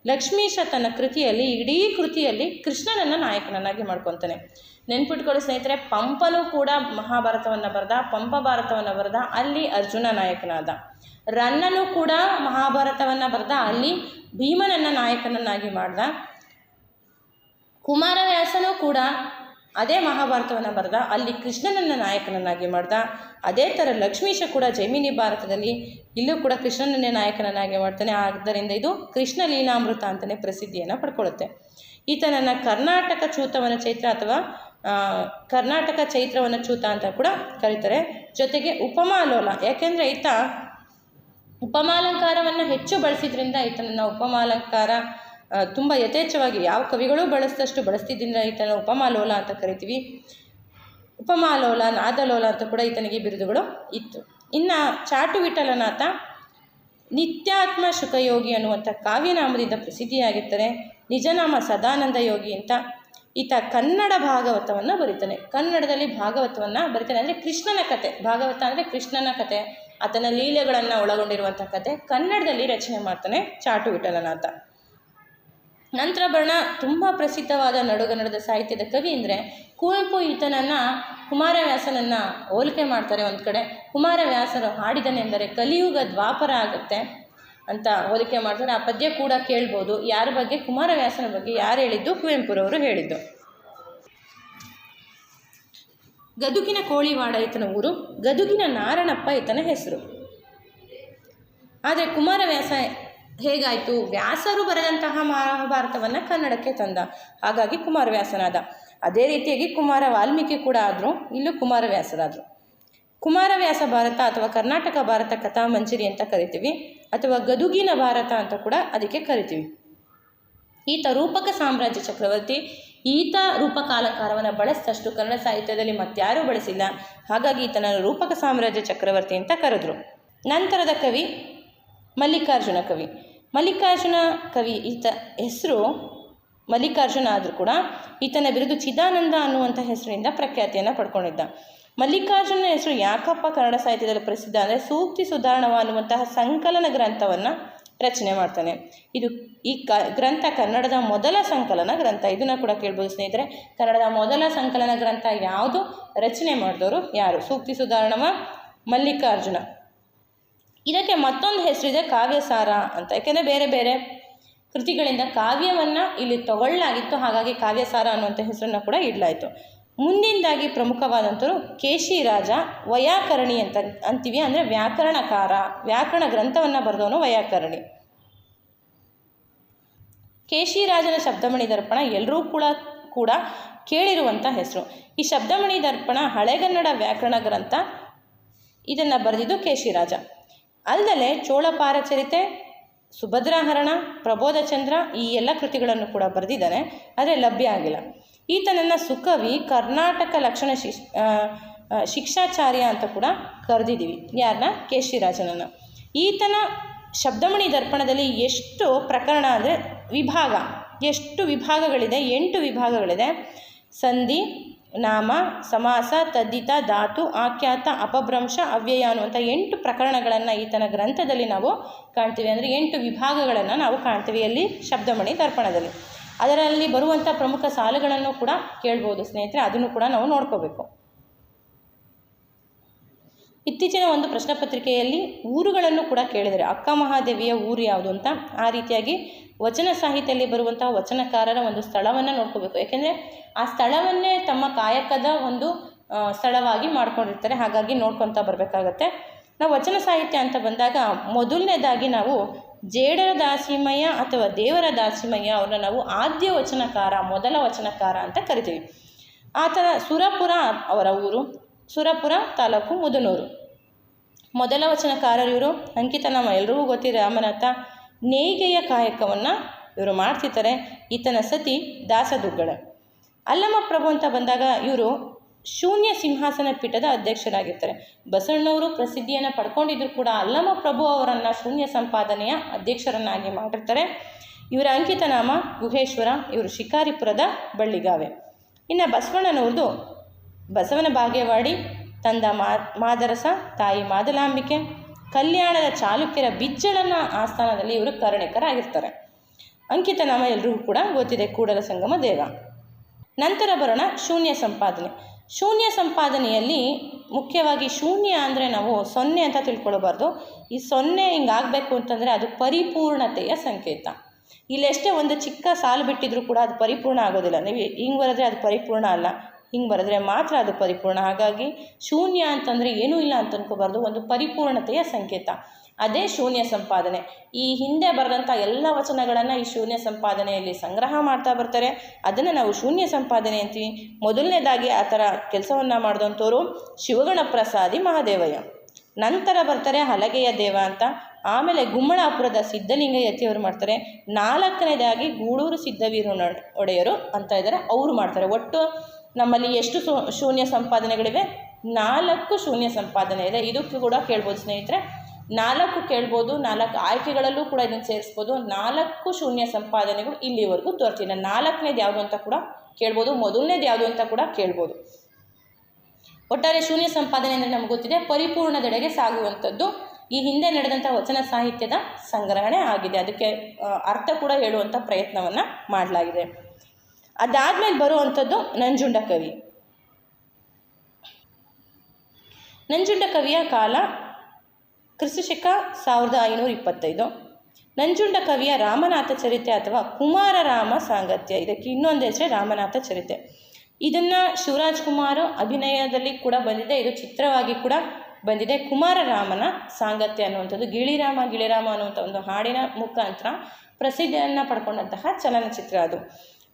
ಲಕ್ಷ್ಮೀಶ ತನ್ನ ಕೃತಿಯಲ್ಲಿ, ಇಡೀ ಕೃತಿಯಲ್ಲಿ ಕೃಷ್ಣನನ್ನು ನಾಯಕನನ್ನಾಗಿ ಮಾಡ್ಕೊತಾನೆ. ನೆನ್ಪಿಟ್ಕೊಳ್ಳಿ ಸ್ನೇಹಿತರೆ ಪಂಪನೂ ಕೂಡ ಮಹಾಭಾರತವನ್ನು ಬರೆದ, ಪಂಪ ಭಾರತವನ್ನು ಬರೆದ, ಅಲ್ಲಿ ಅರ್ಜುನ ನಾಯಕನಾದ. ರನ್ನನು ಕೂಡ ಮಹಾಭಾರತವನ್ನು ಬರೆದ, ಅಲ್ಲಿ ಭೀಮನನ್ನು ನಾಯಕನನ್ನಾಗಿ ಮಾಡ್ದ. ಕುಮಾರವ್ಯಾಸನೂ ಕೂಡ ಅದೇ ಮಹಾಭಾರತವನ್ನು ಬರೆದ, ಅಲ್ಲಿ ಕೃಷ್ಣನನ್ನು ನಾಯಕನನ್ನಾಗಿ ಮಾಡ್ದ, ಅದೇ ಥರ ಲಕ್ಷ್ಮೀಶ ಕೂಡ ಜೈಮಿನಿ ಭಾರತದಲ್ಲಿ ಇಲ್ಲೂ ಕೂಡ ಕೃಷ್ಣನನ್ನೇ ನಾಯಕನನ್ನಾಗಿ ಮಾಡ್ತಾನೆ. ಆದ್ದರಿಂದ ಇದು ಕೃಷ್ಣ ಲೀಲಾಮೃತ ಅಂತಲೇ ಪ್ರಸಿದ್ಧಿಯನ್ನು ಪಡ್ಕೊಳ್ಳುತ್ತೆ ಈತನನ್ನು ಕರ್ನಾಟಕ ಚೂತವನ ಚೈತ್ರ ಅಥವಾ ಕರ್ನಾಟಕ ಚೈತ್ರವನ ಚೂತ ಅಂತ ಕೂಡ ಕರೀತಾರೆ. ಜೊತೆಗೆ ಉಪಮಾಲೋಲ ಯಾಕೆಂದರೆ ಈತ ಉಪಮಾಲಂಕಾರವನ್ನು ಹೆಚ್ಚು ಬಳಸಿದ್ರಿಂದ ಈತನನ್ನು ಉಪಮಾಲಂಕಾರ ತುಂಬ ಯಥೇಚ್ಛವಾಗಿ ಯಾವ ಕವಿಗಳು ಬಳಸಿದಷ್ಟು ಬಳಸ್ತಿದ್ದರಿಂದ ಈತನ ಉಪಮಾಲೋಲ ಅಂತ ಕರಿತೀವಿ. ಉಪಮಾಲೋಲ ನಾದಲೋಲ ಅಂತ ಕೂಡ ಈತನಿಗೆ ಬಿರುದುಗಳು ಇತ್ತು. ಇನ್ನು ಚಾಟು ವಿಠಲನಾಥ, ನಿತ್ಯಾತ್ಮ ಶುಕಯೋಗಿ ಅನ್ನುವಂಥ ಕಾವ್ಯನಾಮದಿಂದ ಪ್ರಸಿದ್ಧಿಯಾಗಿರ್ತಾರೆ. ನಿಜನಾಮ ಸದಾನಂದ ಯೋಗಿ ಅಂತ ಈತ ಕನ್ನಡ ಭಾಗವತವನ್ನು ಬರೀತಾನೆ. ಕನ್ನಡದಲ್ಲಿ ಭಾಗವತವನ್ನು ಬರೀತಾನೆ ಅಂದರೆ ಕೃಷ್ಣನ ಕತೆ. ಭಾಗವತ ಅಂದರೆ ಕೃಷ್ಣನ ಕತೆ. ಆತನ ಲೀಲೆಗಳನ್ನು ಒಳಗೊಂಡಿರುವಂಥ ಕತೆ. ಕನ್ನಡದಲ್ಲಿ ರಚನೆ ಮಾಡ್ತಾನೆ ಚಾಟು ವಿಠಲನಾಥ. ನಂತರ ಬರೋಣ ತುಂಬ ಪ್ರಸಿದ್ಧವಾದ ನಡುಗನ್ನಡದ ಸಾಹಿತ್ಯದ ಕವಿ ಅಂದರೆ ಕುವೆಂಪು ಈತನನ್ನು ಕುಮಾರವ್ಯಾಸನನ್ನು ಹೋಲಿಕೆ ಮಾಡ್ತಾರೆ ಒಂದು ಕಡೆ. ಕುಮಾರವ್ಯಾಸರು ಹಾಡಿದನೆಂದರೆ ಕಲಿಯುಗ ದ್ವಾಪರ ಆಗುತ್ತೆ ಅಂತ ಹೋಲಿಕೆ ಮಾಡ್ತಾರೆ. ಆ ಪದ್ಯ ಕೂಡ ಕೇಳ್ಬೋದು. ಯಾರ ಬಗ್ಗೆ? ಕುಮಾರವ್ಯಾಸನ ಬಗ್ಗೆ. ಯಾರು ಹೇಳಿದ್ದು? ಕುವೆಂಪುರವರು ಹೇಳಿದ್ದು. ಗದುಗಿನ ಕೋಳಿವಾಡ ಈತನ ಊರು, ಗದುಗಿನ ನಾರಣಪ್ಪ ಈತನ ಹೆಸರು. ಆದರೆ ಕುಮಾರವ್ಯಾಸ ಹೇಗಾಯಿತು? ವ್ಯಾಸರು ಬರೆದಂತಹ ಮಹಾಭಾರತವನ್ನು ಕನ್ನಡಕ್ಕೆ ತಂದ. ಹಾಗಾಗಿ ಕುಮಾರವ್ಯಾಸನಾದ ಅದೇ ರೀತಿಯಾಗಿ ಕುಮಾರ ವಾಲ್ಮೀಕಿ ಕೂಡ ಆದರು, ಇಲ್ಲೂ ಕುಮಾರವ್ಯಾಸರಾದರು ಕುಮಾರವ್ಯಾಸ ಭಾರತ ಅಥವಾ ಕರ್ನಾಟಕ ಭಾರತ ಕಥಾ ಕಥಾಮಂಜರಿ ಅಂತ ಕರಿತೀವಿ, ಅಥವಾ ಗದುಗಿನ ಭಾರತ ಅಂತ ಕೂಡ ಅದಕ್ಕೆ ಕರಿತೀವಿ. ಈತ ರೂಪಕ ಸಾಮ್ರಾಜ್ಯ ಚಕ್ರವರ್ತಿ, ಈತ ರೂಪಕಾಲಂಕಾರವನ್ನು ಬಳಸಿದಷ್ಟು ಕನ್ನಡ ಸಾಹಿತ್ಯದಲ್ಲಿ ಮತ್ತಾರೂ ಬಳಸಿಲ್ಲ. ಹಾಗಾಗಿ ಈತನನ್ನು ರೂಪಕ ಸಾಮ್ರಾಜ್ಯ ಚಕ್ರವರ್ತಿ ಅಂತ ಕರೆದ್ರು. ನಂತರದ ಕವಿ ಮಲ್ಲಿಕಾರ್ಜುನ ಕವಿ. ಮಲ್ಲಿಕಾರ್ಜುನ ಕವಿ ಈತ ಹೆಸರು ಮಲ್ಲಿಕಾರ್ಜುನ ಆದರೂ ಕೂಡ ಈತನ ಬಿರುದು ಚಿದಾನಂದ ಅನ್ನುವಂಥ ಹೆಸರಿನಿಂದ ಪ್ರಖ್ಯಾತಿಯನ್ನು ಪಡ್ಕೊಂಡಿದ್ದ. ಮಲ್ಲಿಕಾರ್ಜುನ ಹೆಸರು ಯಾಕಪ್ಪ ಕನ್ನಡ ಸಾಹಿತ್ಯದಲ್ಲಿ ಪ್ರಸಿದ್ಧ ಅಂದರೆ ಸೂಕ್ತಿ ಸುಧಾರಣವ ಅನ್ನುವಂತಹ ಸಂಕಲನ ಗ್ರಂಥವನ್ನು ರಚನೆ ಮಾಡ್ತಾನೆ. ಇದು ಈ ಕ ಗ್ರಂಥ ಕನ್ನಡದ ಮೊದಲ ಸಂಕಲನ ಗ್ರಂಥ. ಇದನ್ನು ಕೂಡ ಕೇಳ್ಬೋದು ಸ್ನೇಹಿತರೆ. ಕನ್ನಡದ ಮೊದಲ ಸಂಕಲನ ಗ್ರಂಥ ಯಾವುದು? ರಚನೆ ಮಾಡಿದವರು ಯಾರು? ಸೂಕ್ತಿ ಸುಧಾರಣವ, ಮಲ್ಲಿಕಾರ್ಜುನ. ಇದಕ್ಕೆ ಮತ್ತೊಂದು ಹೆಸರಿದೆ ಕಾವ್ಯಸಾರ ಅಂತ. ಯಾಕೆಂದರೆ ಬೇರೆ ಬೇರೆ ಕೃತಿಗಳಿಂದ ಕಾವ್ಯವನ್ನು ಇಲ್ಲಿ ತಗೊಳ್ಳಾಗಿತ್ತು ಹಾಗಾಗಿ ಕಾವ್ಯಸಾರ ಅನ್ನುವಂಥ ಹೆಸರನ್ನು ಕೂಡ ಇಡಲಾಯಿತು. ಮುಂದಿಂದಾಗಿ ಕೇಶಿ ಕೇಶಿರಾಜ ವೈಯಾಕರಣಿ ಅಂತ ಅಂತೀವಿ. ಅಂದರೆ ವ್ಯಾಕರಣಕಾರ, ವ್ಯಾಕರಣ ಗ್ರಂಥವನ್ನು ಬರೆದವನು ವೈಯಾಕರಣಿ. ಕೇಶಿರಾಜನ ಶಬ್ದಮಣಿ ದರ್ಪಣ ಎಲ್ಲರೂ ಕೂಡ ಕೂಡ ಕೇಳಿರುವಂಥ ಹೆಸರು. ಈ ಶಬ್ದಮಣಿ ದರ್ಪಣ ಹಳೆಗನ್ನಡ ವ್ಯಾಕರಣ ಗ್ರಂಥ ಇದನ್ನು ಬರೆದಿದ್ದು ಕೇಶಿರಾಜ ಅಲ್ಲದೆ ಚೋಳಪಾರಚರಿತೆ ಸುಭದ್ರಾಹರಣ ಪ್ರಬೋಧಚಂದ್ರ ಈ ಎಲ್ಲ ಕೃತಿಗಳನ್ನು ಕೂಡ ಬರೆದಿದ್ದಾನೆ, ಆದರೆ ಲಭ್ಯ ಆಗಿಲ್ಲ. ಈತನನ್ನು ಸುಕವಿ, ಕರ್ನಾಟಕ ಲಕ್ಷಣ ಶಿಕ್ಷಾಚಾರ್ಯ ಅಂತ ಕೂಡ ಕರೆದಿದ್ದೀವಿ. ಯಾರನ್ನ ಕೇಶಿರಾಜನನ್ನು. ಈತನ ಶಬ್ದಮಣಿ ದರ್ಪಣದಲ್ಲಿ ಎಷ್ಟು ಪ್ರಕರಣ ಅಂದರೆ ವಿಭಾಗ, ಎಷ್ಟು ವಿಭಾಗಗಳಿದೆ, ಎಂಟು ವಿಭಾಗಗಳಿದೆ. ಸಂಧಿ ನಾಮ, ಸಮಾಸ, ತದ್ದಿತ, ಧಾತು, ಆಖ್ಯಾತ, ಅಪಭ್ರಂಶ ಅವ್ಯಯ ಅನ್ನುವಂಥ ಎಂಟು ಪ್ರಕರಣಗಳನ್ನು ಈತನ ಗ್ರಂಥದಲ್ಲಿ ನಾವು ಕಾಣ್ತೀವಿ. ಅಂದರೆ ಎಂಟು ವಿಭಾಗಗಳನ್ನು ನಾವು ಕಾಣ್ತೀವಿ ಅಲ್ಲಿ ಶಬ್ದಮಣಿ ದರ್ಪಣದಲ್ಲಿ. ಅದರಲ್ಲಿ ಬರುವಂಥ ಪ್ರಮುಖ ಸಾಲುಗಳನ್ನು ಕೂಡ ಕೇಳ್ಬೋದು ಸ್ನೇಹಿತರೆ. ಅದನ್ನು ಕೂಡ ನಾವು ನೋಡ್ಕೋಬೇಕು. ಇತ್ತೀಚಿನ ಒಂದು ಪ್ರಶ್ನೆ ಪತ್ರಿಕೆಯಲ್ಲಿ ಊರುಗಳನ್ನು ಕೂಡ ಕೇಳಿದರೆ ಅಕ್ಕ ಮಹಾದೇವಿಯ ಊರು ಯಾವುದು ಅಂತ, ಆ ರೀತಿಯಾಗಿ ವಚನ ಸಾಹಿತ್ಯದಲ್ಲಿ ಬರುವಂತಹ ವಚನಕಾರರ ಒಂದು ಸ್ಥಳವನ್ನು ನೋಡ್ಕೋಬೇಕು. ಯಾಕೆಂದರೆ ಆ ಸ್ಥಳವನ್ನೇ ತಮ್ಮ ಕಾಯಕದ ಒಂದು ಸ್ಥಳವಾಗಿ ಮಾಡ್ಕೊಂಡಿರ್ತಾರೆ. ಹಾಗಾಗಿ ನೋಡ್ಕೊತಾ ಬರಬೇಕಾಗತ್ತೆ. ನಾವು ವಚನ ಸಾಹಿತ್ಯ ಅಂತ ಬಂದಾಗ ಮೊದಲನೇದಾಗಿ ನಾವು ಜೇಡರ ದಾಸಿಮಯ್ಯ ಅಥವಾ ದೇವರ ದಾಸಿಮಯ್ಯ ಅವರನ್ನ ನಾವು ಆದ್ಯ ವಚನಕಾರ, ಮೊದಲ ವಚನಕಾರ ಅಂತ ಕರಿತೀವಿ. ಆತನ ಸುರಪುರ ಅವರ ಊರು ಸುರಪುರ ತಾಲೂಕು ಮುದನೂರು. ಮೊದಲ ವಚನಕಾರರು ಇವರು. ಅಂಕಿತ ನಮ್ಮ ಎಲ್ರಿಗೂ ಗೊತ್ತಿದೆ ರಾಮನಾಥ ನೇಯ್ಗೆಯ ಕಾಯಕವನ್ನು ಇವರು ಮಾಡ್ತಿರ್ತಾರೆ. ಈತನ ಸತಿ ದಾಸದುಗ್ಗಳ. ಅಲ್ಲಮ ಪ್ರಭು ಅಂತ ಬಂದಾಗ ಇವರು ಶೂನ್ಯ ಸಿಂಹಾಸನ ಪೀಠದ ಅಧ್ಯಕ್ಷರಾಗಿರ್ತಾರೆ. ಬಸವಣ್ಣವರು ಪ್ರಸಿದ್ಧಿಯನ್ನು ಪಡ್ಕೊಂಡಿದ್ರು ಕೂಡ ಅಲ್ಲಮ ಪ್ರಭು ಅವರನ್ನು ಶೂನ್ಯ ಸಂಪಾದನೆಯ ಅಧ್ಯಕ್ಷರನ್ನಾಗಿ ಮಾಡಿರ್ತಾರೆ. ಇವರ ಅಂಕಿತ ನಾಮ ಗುಹೇಶ್ವರ, ಇವರು ಶಿಕಾರಿಪುರದ ಬಳ್ಳಿಗಾವೆ. ಇನ್ನು ಬಸವಣ್ಣನವ್ರದ್ದು ಬಸವನ ಭಾಗ್ಯವಾಡಿ ತಂದ ಮಾದರಸ, ತಾಯಿ ಮಾದಲಾಂಬಿಕೆ, ಕಲ್ಯಾಣದ ಚಾಲುಕ್ಯರ ಬಿಜ್ಜಳನ ಆಸ್ಥಾನದಲ್ಲಿ ಇವರು ಕರ್ಣಿಕರಾಗಿರ್ತಾರೆ. ಅಂಕಿತ ನಾಮ ಎಲ್ರಿಗೂ ಕೂಡ ಗೊತ್ತಿದೆ, ಕೂಡಲ ಸಂಗಮ ದೇವ. ನಂತರ ಬರೋಣ ಶೂನ್ಯ ಸಂಪಾದನೆ. ಶೂನ್ಯ ಸಂಪಾದನೆಯಲ್ಲಿ ಮುಖ್ಯವಾಗಿ ಶೂನ್ಯ ಅಂದರೆ ನಾವು ಸೊನ್ನೆ ಅಂತ ತಿಳ್ಕೊಳ್ಬಾರ್ದು. ಈ ಸೊನ್ನೆ ಹಿಂಗಾಗಬೇಕು ಅಂತಂದರೆ ಅದು ಪರಿಪೂರ್ಣತೆಯ ಸಂಕೇತ. ಇಲ್ಲೆಷ್ಟೇ ಒಂದು ಚಿಕ್ಕ ಸಾಲು ಬಿಟ್ಟಿದ್ರೂ ಕೂಡ ಅದು ಪರಿಪೂರ್ಣ ಆಗೋದಿಲ್ಲ. ನೀವು ಹಿಂಗೆ ಬರೆದ್ರೆ ಅದು ಪರಿಪೂರ್ಣ ಅಲ್ಲ. ಹಿಂಗೆ ಬರೆದ್ರೆ ಮಾತ್ರ ಅದು ಪರಿಪೂರ್ಣ. ಹಾಗಾಗಿ ಶೂನ್ಯ ಅಂತಂದರೆ ಏನೂ ಇಲ್ಲ ಅಂತ ಅನ್ಕೋಬಾರ್ದು, ಒಂದು ಪರಿಪೂರ್ಣತೆಯ ಸಂಕೇತ. ಅದೇ ಶೂನ್ಯ ಸಂಪಾದನೆ. ಈ ಹಿಂದೆ ಬರೆದಂಥ ಎಲ್ಲ ವಚನಗಳನ್ನು ಈ ಶೂನ್ಯ ಸಂಪಾದನೆಯಲ್ಲಿ ಸಂಗ್ರಹ ಮಾಡ್ತಾ ಬರ್ತಾರೆ. ಅದನ್ನು ನಾವು ಶೂನ್ಯ ಸಂಪಾದನೆ ಅಂತೀವಿ. ಮೊದಲನೇದಾಗಿ ಆ ಥರ ಕೆಲಸವನ್ನು ಮಾಡಿದಂಥವ್ರು ಶಿವಗಣ ಪ್ರಸಾದಿ ಮಹಾದೇವಯ್ಯ. ನಂತರ ಬರ್ತಾರೆ ಹಲಗೆಯ ದೇವ ಅಂತ. ಆಮೇಲೆ ಗುಮ್ಮಳಾಪುರದ ಸಿದ್ಧಲಿಂಗ ಯತಿಯವರು ಮಾಡ್ತಾರೆ. ನಾಲ್ಕನೇದಾಗಿ ಗೂಡೂರು ಸಿದ್ಧವೀರ ಒಡೆಯರು ಅಂತ ಇದ್ದಾರೆ ಅವರು ಮಾಡ್ತಾರೆ. ಒಟ್ಟು ನಮ್ಮಲ್ಲಿ ಎಷ್ಟು ಶೂನ್ಯ ಸಂಪಾದನೆಗಳಿವೆ? ನಾಲ್ಕು ಶೂನ್ಯ ಸಂಪಾದನೆ ಇದೆ. ಇದಕ್ಕೂ ಕೂಡ ಕೇಳ್ಬೋದು ಸ್ನೇಹಿತರೆ. ನಾಲ್ಕು ಕೇಳ್ಬೋದು, ನಾಲ್ಕು ಆಯ್ಕೆಗಳಲ್ಲೂ ಕೂಡ ಇದನ್ನು ಸೇರಿಸ್ಬೋದು. ನಾಲ್ಕು ಶೂನ್ಯ ಸಂಪಾದನೆಗಳು ಇಲ್ಲಿವರೆಗೂ ನಾನು ನಾಲ್ಕನೇದು ಯಾವುದು ಅಂತ ಕೂಡ ಕೇಳ್ಬೋದು, ಮೊದಲನೇದು ಯಾವುದು ಅಂತ ಕೂಡ ಕೇಳ್ಬೋದು. ಒಟ್ಟಾರೆ ಶೂನ್ಯ ಸಂಪಾದನೆ ಅಂದರೆ ನಮ್ಗೆ ಗೊತ್ತಿದೆ, ಪರಿಪೂರ್ಣದೆಡೆಗೆ ಸಾಗುವಂಥದ್ದು ಈ ಹಿಂದೆ ನಡೆದಂಥ ವಚನ ಸಾಹಿತ್ಯದ ಸಂಗ್ರಹಣೆ ಆಗಿದೆ. ಅದಕ್ಕೆ ಅರ್ಥ ಕೂಡ ಹೇಳುವಂಥ ಪ್ರಯತ್ನವನ್ನು ಮಾಡಲಾಗಿದೆ. ಅದಾದಮೇಲೆ ಬರುವಂಥದ್ದು ನಂಜುಂಡ ಕವಿ. ನಂಜುಂಡ ಕವಿಯ ಕಾಲ ಕ್ರಿಸ್ತಶಕ ಸಾವಿರದ ಐನೂರ ಇಪ್ಪತ್ತೈದು. ನಂಜುಂಡ ಕವಿಯ ರಾಮನಾಥ ಚರಿತೆ ಅಥವಾ ಕುಮಾರ ರಾಮ ಸಾಂಗತ್ಯ, ಇದಕ್ಕೆ ಇನ್ನೊಂದು ಹೆಸರೇ ರಾಮನಾಥ ಚರಿತೆ. ಇದನ್ನು ಶಿವರಾಜ್ ಕುಮಾರ್ ಅಭಿನಯದಲ್ಲಿ ಕೂಡ ಬಂದಿದೆ, ಇದು ಚಿತ್ರವಾಗಿ ಕೂಡ ಬಂದಿದೆ. ಕುಮಾರ ರಾಮನ ಸಾಂಗತ್ಯ ಅನ್ನುವಂಥದ್ದು, ಗಿಳಿರಾಮ ಗಿಳಿರಾಮ ಅನ್ನುವಂಥ ಒಂದು ಹಾಡಿನ ಮುಖಾಂತರ ಪ್ರಸಿದ್ಧಿಯನ್ನು ಪಡ್ಕೊಂಡಂತಹ ಚಲನಚಿತ್ರ ಅದು.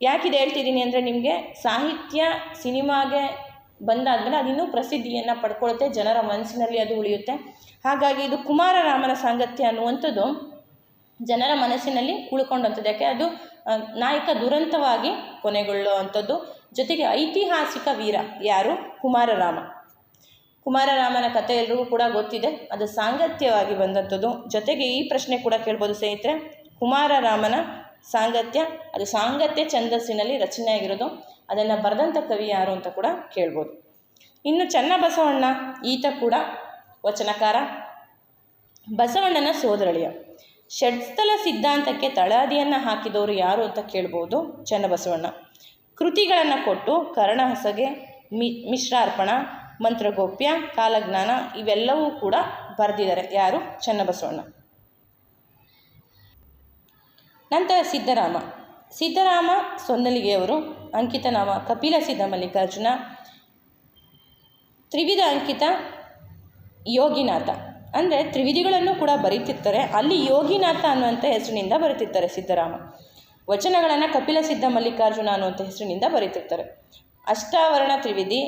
ಯಾಕಿದೆ ಹೇಳ್ತಿದ್ದೀನಿ ಅಂದರೆ ನಿಮಗೆ ಸಾಹಿತ್ಯ ಸಿನಿಮಾಗೆ ಬಂದಾದಮೇಲೆ ಅದಿನ್ನೂ ಪ್ರಸಿದ್ಧಿಯನ್ನು ಪಡ್ಕೊಳ್ಳುತ್ತೆ ಜನರ ಮನಸ್ಸಿನಲ್ಲಿ ಅದು ಉಳಿಯುತ್ತೆ. ಹಾಗಾಗಿ ಇದು ಕುಮಾರರಾಮನ ಸಾಂಗತ್ಯ ಅನ್ನುವಂಥದ್ದು ಜನರ ಮನಸ್ಸಿನಲ್ಲಿ ಉಳ್ಕೊಂಡಂಥದ್ದು. ಯಾಕೆ? ಅದು ನಾಯಕ ದುರಂತವಾಗಿ ಕೊನೆಗೊಳ್ಳುವಂಥದ್ದು. ಜೊತೆಗೆ ಐತಿಹಾಸಿಕ ವೀರ ಯಾರು? ಕುಮಾರರಾಮ. ಕುಮಾರರಾಮನ ಕಥೆ ಎಲ್ರಿಗೂ ಕೂಡ ಗೊತ್ತಿದೆ. ಅದು ಸಾಂಗತ್ಯವಾಗಿ ಬಂದಂಥದ್ದು. ಜೊತೆಗೆ ಈ ಪ್ರಶ್ನೆ ಕೂಡ ಕೇಳ್ಬೋದು ಸ್ನೇಹಿತರೆ. ಕುಮಾರರಾಮನ ಸಾಂಗತ್ಯ, ಅದು ಸಾಂಗತ್ಯ ಛಂದಸ್ಸಿನಲ್ಲಿ ರಚನೆ ಆಗಿರೋದು ಅದನ್ನು ಬರೆದಂಥ ಕವಿ ಯಾರು ಅಂತ ಕೂಡ ಕೇಳ್ಬೋದು. ಇನ್ನು ಚನ್ನಬಸವಣ್ಣ, ಈತ ಕೂಡ ವಚನಕಾರ. ಬಸವಣ್ಣನ ಸೋದರಳಿಯ. ಷಡ್ಸ್ಥಲ ಸಿದ್ಧಾಂತಕ್ಕೆ ತಳಾದಿಯನ್ನು ಹಾಕಿದವರು ಯಾರು ಅಂತ ಕೇಳ್ಬೋದು ಚನ್ನಬಸವಣ್ಣ. ಕೃತಿಗಳನ್ನು ಕೊಟ್ಟು ಕರ್ಣಹಸಗೆ ಮಿ ಮಿಶ್ರಾರ್ಪಣ ಮಂತ್ರಗೋಪ್ಯ, ಕಾಲಜ್ಞಾನ ಇವೆಲ್ಲವೂ ಕೂಡ ಬರೆದಿದ್ದಾರೆ ಯಾರು? ಚನ್ನಬಸವಣ್ಣ. ನಂತರ ಸಿದ್ದರಾಮ. ಸಿದ್ಧರಾಮ ಸೊನ್ನಲಿಗೆಯವರು, ಅಂಕಿತನಾಮ ಕಪಿಲ ಸಿದ್ಧ ಮಲ್ಲಿಕಾರ್ಜುನ ತ್ರಿವಿಧ ಅಂಕಿತ ಯೋಗಿನಾಥ. ಅಂದರೆ ತ್ರಿವಿಧಿಗಳನ್ನು ಕೂಡ ಬರೀತಿರ್ತಾರೆ. ಅಲ್ಲಿ ಯೋಗಿನಾಥ ಅನ್ನುವಂಥ ಹೆಸರಿನಿಂದ ಬರೀತಿರ್ತಾರೆ ಸಿದ್ದರಾಮ. ವಚನಗಳನ್ನು ಕಪಿಲ ಸಿದ್ಧ ಮಲ್ಲಿಕಾರ್ಜುನ ಅನ್ನುವಂಥ ಹೆಸರಿನಿಂದ ಬರೀತಿರ್ತಾರೆ. ಅಷ್ಟಾವರಣ ತ್ರಿವಿಧಿ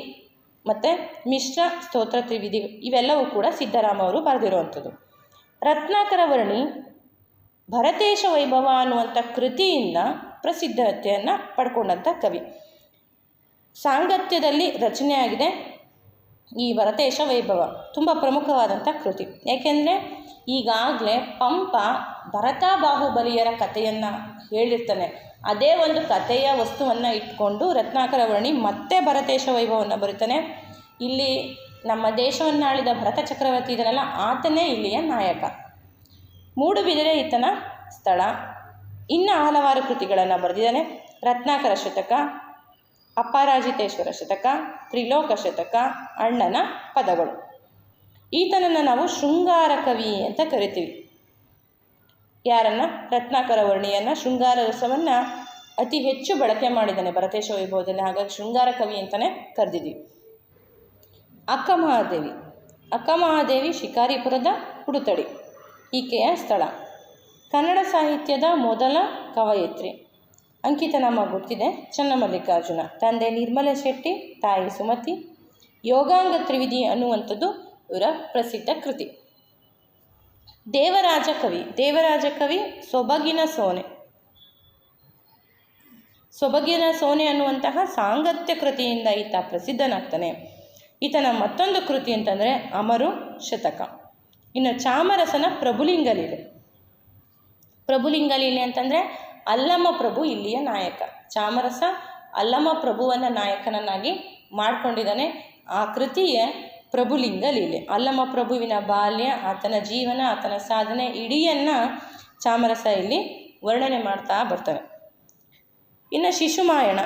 ಮತ್ತು ಮಿಶ್ರ ಸ್ತೋತ್ರ ತ್ರಿವಿಧಿ ಇವೆಲ್ಲವೂ ಕೂಡ ಸಿದ್ದರಾಮ ಅವರು ಬರೆದಿರುವಂಥದ್ದು. ರತ್ನಾಕರ ವರ್ಣಿ ಭರತೇಶ ವೈಭವ ಅನ್ನುವಂಥ ಕೃತಿಯಿಂದ ಪ್ರಸಿದ್ಧತೆಯನ್ನು ಪಡ್ಕೊಂಡಂಥ ಕವಿ. ಸಾಂಗತ್ಯದಲ್ಲಿ ರಚನೆಯಾಗಿದೆ ಈ ಭರತೇಶ ವೈಭವ, ತುಂಬ ಪ್ರಮುಖವಾದಂಥ ಕೃತಿ. ಏಕೆಂದರೆ ಈಗಾಗಲೇ ಪಂಪ ಭರತ ಬಾಹುಬಲಿಯರ ಕಥೆಯನ್ನು ಹೇಳಿರ್ತಾನೆ. ಅದೇ ಒಂದು ಕಥೆಯ ವಸ್ತುವನ್ನು ಇಟ್ಕೊಂಡು ರತ್ನಾಕರ ವರ್ಣಿ ಮತ್ತೆ ಭರತೇಶ ವೈಭವವನ್ನು ಬರೀತಾನೆ. ಇಲ್ಲಿ ನಮ್ಮ ದೇಶವನ್ನಾಳಿದ ಭರತ ಚಕ್ರವರ್ತಿ ಇದನ್ನೆಲ್ಲ ಆತನೇ ಇಲ್ಲಿಯ ನಾಯಕ. ಮೂಡುಬಿದಿರೆ ಈತನ ಸ್ಥಳ. ಇನ್ನು ಹಲವಾರು ಕೃತಿಗಳನ್ನು ಬರೆದಿದ್ದಾನೆ. ರತ್ನಾಕರ ಶತಕ ಅಪರಾಜಿತೇಶ್ವರ ಶತಕ, ತ್ರಿಲೋಕ ಶತಕ, ಅಣ್ಣನ ಪದಗಳು. ಈತನನ್ನು ನಾವು ಶೃಂಗಾರ ಕವಿ ಅಂತ ಕರಿತೀವಿ. ಯಾರನ್ನು? ರತ್ನಾಕರ ವರ್ಣಿಯನ್ನು. ಶೃಂಗಾರ ರಸವನ್ನು ಅತಿ ಹೆಚ್ಚು ಬಳಕೆ ಮಾಡಿದ್ದಾನೆ ಭರತೇಶ ವೈಭವದಲ್ಲಿ. ಹಾಗಾಗಿ ಶೃಂಗಾರ ಕವಿ ಅಂತಲೇ ಕರೆದಿದ್ದೀವಿ. ಅಕ್ಕ ಮಹಾದೇವಿ ಅಕ್ಕ ಮಹಾದೇವಿ ಶಿಕಾರಿಪುರದ ಉಡುತಡಿ. ಈಕೆಯ ಸ್ಥಳ. ಕನ್ನಡ ಸಾಹಿತ್ಯದ ಮೊದಲ ಕವಯಿತ್ರಿ. ನಮ್ಮ ಗೊತ್ತಿದೆ ಚನ್ನಮಲ್ಲಿಕಾರ್ಜುನ. ತಂದೆ ನಿರ್ಮಲ ಶೆಟ್ಟಿ, ತಾಯಿ ಸುಮತಿ. ಯೋಗಾಂಗ ತ್ರಿವಿಧಿ ಅನ್ನುವಂಥದ್ದು ಇವರ ಪ್ರಸಿದ್ಧ ಕೃತಿ. ದೇವರಾಜ ಕವಿ. ದೇವರಾಜ ಕವಿ ಸೊಬಗಿನ ಸೋನೆ. ಸೊಬಗಿನ ಸೋನೆ ಅನ್ನುವಂತಹ ಸಾಂಗತ್ಯ ಕೃತಿಯಿಂದ ಈತ ಪ್ರಸಿದ್ಧನಾಗ್ತಾನೆ. ಈತನ ಮತ್ತೊಂದು ಕೃತಿ ಅಂತಂದರೆ ಅಮರು ಶತಕ. ಇನ್ನು ಚಾಮರಸನ ಪ್ರಭುಲಿಂಗಲೀಲೆ. ಪ್ರಭುಲಿಂಗಲೀಲೆ ಪ್ರಭುಲಿಂಗ ಲೀಲೆ ಅಂತಂದರೆ ಅಲ್ಲಮ ಪ್ರಭು ಇಲ್ಲಿಯ ನಾಯಕ. ಚಾಮರಸ ಅಲ್ಲಮ ಪ್ರಭುವನ್ನು ನಾಯಕನನ್ನಾಗಿ ಮಾಡಿಕೊಂಡಿದ್ದಾನೆ. ಆ ಕೃತಿಯ ಪ್ರಭುಲಿಂಗ ಲೀಲೆ ಅಲ್ಲಮ ಪ್ರಭುವಿನ ಬಾಲ್ಯ, ಆತನ ಜೀವನ, ಆತನ ಸಾಧನೆ ಇಡೀಯನ್ನು ಚಾಮರಸ ಇಲ್ಲಿ ವರ್ಣನೆ ಮಾಡ್ತಾ ಬರ್ತಾನೆ. ಇನ್ನು ಶಿಶುಮಾಯಣ.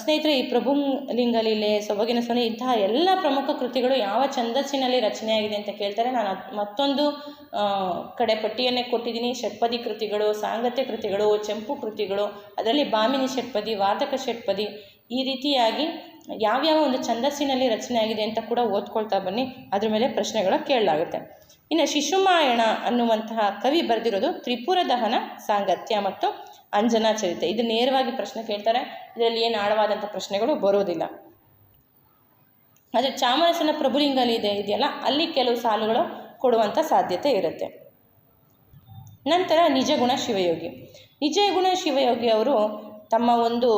ಸ್ನೇಹಿತರೆ, ಈ ಪ್ರಭು ಲಿಂಗಲೀಲೆ ಸೊಬಗಿನ ಸೊನೆ ಇಂತಹ ಎಲ್ಲ ಪ್ರಮುಖ ಕೃತಿಗಳು ಯಾವ ಛಂದಸ್ಸಿನಲ್ಲಿ ರಚನೆಯಾಗಿದೆ ಅಂತ ಕೇಳ್ತಾರೆ. ನಾನು ಮತ್ತೊಂದು ಕಡೆ ಪಟ್ಟಿಯನ್ನೇ ಕೊಟ್ಟಿದ್ದೀನಿ. ಷಟ್ಪದಿ ಕೃತಿಗಳು, ಸಾಂಗತ್ಯ ಕೃತಿಗಳು, ಚೆಂಪು ಕೃತಿಗಳು, ಅದರಲ್ಲಿ ಬಾಮಿನಿ ಷಟ್ಪದಿ, ವಾದಕ ಷಟ್ಪದಿ ಈ ರೀತಿಯಾಗಿ ಯಾವ್ಯಾವ ಒಂದು ಛಂದಸ್ಸಿನಲ್ಲಿ ರಚನೆಯಾಗಿದೆ ಅಂತ ಕೂಡ ಓದ್ಕೊಳ್ತಾ ಬನ್ನಿ. ಅದ್ರ ಮೇಲೆ ಪ್ರಶ್ನೆಗಳು ಕೇಳಲಾಗುತ್ತೆ. ಇನ್ನು ಶಿಶುಮಾಯಣ ಅನ್ನುವಂತಹ ಕವಿ ಬರೆದಿರೋದು ತ್ರಿಪುರ ದಹನ ಸಾಂಗತ್ಯ ಮತ್ತು ಅಂಜನಾ ಚರಿತೆ. ಇದು ನೇರವಾಗಿ ಪ್ರಶ್ನೆ ಕೇಳ್ತಾರೆ. ಇದರಲ್ಲಿ ಏನು ಆಳವಾದಂಥ ಪ್ರಶ್ನೆಗಳು ಬರೋದಿಲ್ಲ. ಆದರೆ ಚಾಮರಸನ ಪ್ರಭುಲಿಂಗಲ್ಲಿ ಇದೆ, ಇದೆಯಲ್ಲ? ಅಲ್ಲಿ ಕೆಲವು ಸಾಲುಗಳು ಕೊಡುವಂಥ ಸಾಧ್ಯತೆ ಇರುತ್ತೆ. ನಂತರ ನಿಜಗುಣ ಶಿವಯೋಗಿ. ನಿಜಗುಣ ಶಿವಯೋಗಿ ಅವರು ತಮ್ಮ ಒಂದು